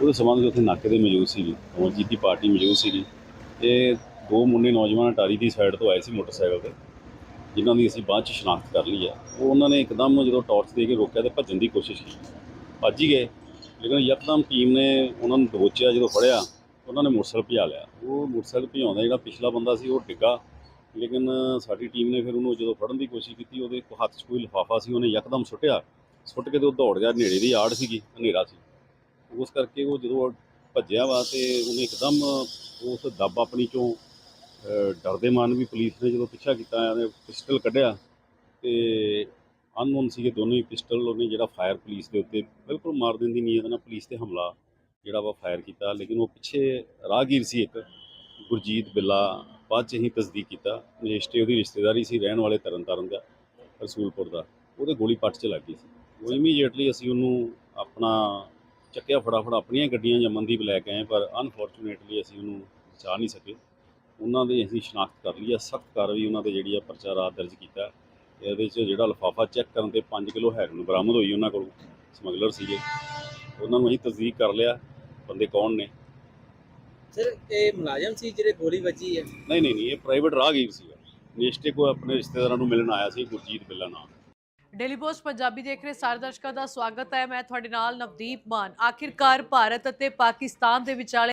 ਉਹਦੇ ਸੰਬੰਧ ਵਿੱਚ ਉੱਥੇ ਨਾਕੇ ਤੇ ਮੌਜੂਦ ਸੀਗੀ ਅਮਰਜੀਤ ਦੀ ਪਾਰਟੀ ਮੌਜੂਦ ਸੀਗੀ। ਇਹ ਦੋ ਮੁੰਡੇ ਨੌਜਵਾਨ ਅਟਾਰੀ ਦੀ ਸਾਈਡ ਤੋਂ ਆਏ ਸੀ ਮੋਟਰਸਾਈਕਲ ਤੇ, ਜਿਨ੍ਹਾਂ ਦੀ ਅਸੀਂ ਬਾਅਦ ਚ ਸ਼ਨਾਖਤ ਕਰ ਲਈ ਹੈ। ਉਹ ਉਹਨਾਂ ਨੇ ਇੱਕਦਮ ਜਦੋਂ ਟਾਰਚ ਦੇ ਕੇ ਰੋਕਿਆ ਤੇ ਭੱਜਣ ਦੀ ਕੋਸ਼ਿਸ਼ ਕੀਤੀ। ਭੱਜ ਹੀ ਗਏ, ਲੇਕਿਨ ਯਕਦਮ ਟੀਮ ਨੇ ਉਹਨਾਂ ਨੂੰ ਦਬੋਚਿਆ ਜਦੋਂ ਫੜਿਆ ਉਹਨਾਂ ਨੇ ਮੋਟਰਸਾਈਕਲ ਭਜਾ ਲਿਆ। ਉਹ ਮੋਟਰਸਾਈਕਲ ਭਜਾਉਂਦਾ ਜਿਹੜਾ ਪਿਛਲਾ ਬੰਦਾ ਸੀ, ਉਹ ਡਿੱਗਾ। ਲੇਕਿਨ ਸਾਡੀ ਟੀਮ ਨੇ ਫਿਰ ਉਹਨੂੰ ਜਦੋਂ ਫੜਨ ਦੀ ਕੋਸ਼ਿਸ਼ ਕੀਤੀ, ਉਹਦੇ ਹੱਥ 'ਚ ਕੋਈ ਲਿਫਾਫਾ ਸੀ, ਉਹਨੇ ਯਕਦਮ ਸੁੱਟਿਆ। ਸੁੱਟ ਕੇ ਤੇ ਉਹ ਦੌੜ ਗਿਆ। ਨੇੜੇ ਦੀ ਆੜ ਸੀਗੀ, ਹਨੇਰਾ ਸੀ। ਉਸ ਕਰਕੇ ਉਹ ਜਦੋਂ ਭੱਜਿਆ ਵਾ ਤੇ ਉਹਨੇ ਇੱਕਦਮ ਉਸ ਦੱਬ ਆਪਣੀ ਚੋਂ ਡਰਦੇ ਮਨ ਵੀ ਪੁਲਿਸ ਨੇ ਜਦੋਂ ਪਿੱਛਾ ਕੀਤਾ, ਉਹਨੇ ਪਿਸਟਲ ਕੱਢਿਆ ਤੇ ਅਨਨੋਨ ਸੀਗੇ ਦੋਨੋਂ ਹੀ ਪਿਸਟਲ। ਉਹਨੇ ਜਿਹੜਾ ਫਾਇਰ ਪੁਲਿਸ ਦੇ ਉੱਤੇ ਬਿਲਕੁਲ ਮਾਰ ਦਿੰਦੀ ਨੀਅਤ ਨਾਲ ਪੁਲਿਸ ਤੇ ਹਮਲਾ ਜਿਹੜਾ ਵਾ ਫਾਇਰ ਕੀਤਾ, ਲੇਕਿਨ ਉਹ ਪਿੱਛੇ ਰਾਹਗੀਰ ਸੀ ਇੱਕ, ਗੁਰਜੀਤ ਬਿੱਲਾ, ਬਾਅਦ ਚ ਹੀ ਤਸਦੀਕ ਕੀਤਾ। ਨੇਸ਼ਟੇ ਉਹਦੀ ਰਿਸ਼ਤੇਦਾਰੀ ਸੀ, ਰਹਿਣ ਵਾਲੇ ਤਰਨਤਾਰਨ ਦਾ, ਰਸੂਲਪੁਰ ਦਾ। ਉਹਦੇ ਗੋਲੀ ਪੱਟ ਚ ਲੱਗ ਗਈ ਸੀ। ਉਹ ਇਮੀਡੀਏਟਲੀ ਅਸੀਂ ਉਹਨੂੰ ਆਪਣਾ ਚੱਕਿਆ ਫਟਾਫਟ, ਆਪਣੀਆਂ ਗੱਡੀਆਂ ਜਾਂ ਮੰਦੀਪ ਲੈ ਕੇ ਆਏ, ਪਰ ਅਨਫੋਰਚੂਨੇਟਲੀ ਅਸੀਂ ਉਹਨੂੰ ਬਚਾ ਨਹੀਂ ਸਕੇ। ਉਹਨਾਂ ਦੇ ਅਸੀਂ ਸ਼ਨਾਖਤ ਕਰ ਲਈ ਆ। ਸਖਤ ਕਾਰਵਾਈ ਉਹਨਾਂ ਦੇ ਜਿਹੜੀ ਆ ਪਰਚਾ ਰਾਤ ਦਰਜ ਕੀਤਾ। ਇਹਦੇ 'ਚ ਜਿਹੜਾ ਲਫਾਫਾ ਚੈੱਕ ਕਰਨ ਤੇ 5 ਕਿਲੋ ਹੈਰੋਇਨ ਬਰਾਮਦ ਹੋਈ ਉਹਨਾਂ ਕੋਲੋਂ, ਸਮਗਲਰ ਸੀਗੇ। ਉਹਨਾਂ ਨੂੰ ਅਸੀਂ ਤਸਦੀਕ ਕਰ ਲਿਆ। ਬੰਦੇ ਕੌਣ ਨੇ? ਸਰ ਇਹ ਮੁਲਾਜ਼ਮ ਸੀ ਜਿਹੜੇ ਗੋਲੀ ਵੱਜੀ ਹੈ? ਨਹੀਂ ਨਹੀਂ ਨਹੀਂ ਇਹ ਪ੍ਰਾਈਵੇਟ ਰਾਹਗੀਰ ਸੀਗਾ ਨੇਸ਼ਟੇ ਕੋ ਆਪਣੇ ਰਿਸ਼ਤੇਦਾਰਾਂ ਨੂੰ ਮਿਲਣ ਆਇਆ ਸੀ ਗੁਰਜੀਤ ਬਿੱਲਾ ਨਾਮ ਡੇਲੀ ਪੋਸਟ ਪੰਜਾਬੀ ਦੇਖ ਰਹੇ ਸਾਰੇ ਦਰਸ਼ਕਾਂ ਦਾ ਸਵਾਗਤ ਹੈ। ਮੈਂ ਤੁਹਾਡੇ ਨਾਲ ਨਵਦੀਪ ਮਾਨ। ਆਖਿਰਕਾਰ ਭਾਰਤ ਅਤੇ ਪਾਕਿਸਤਾਨ ਦੇ ਵਿਚਾਲੇ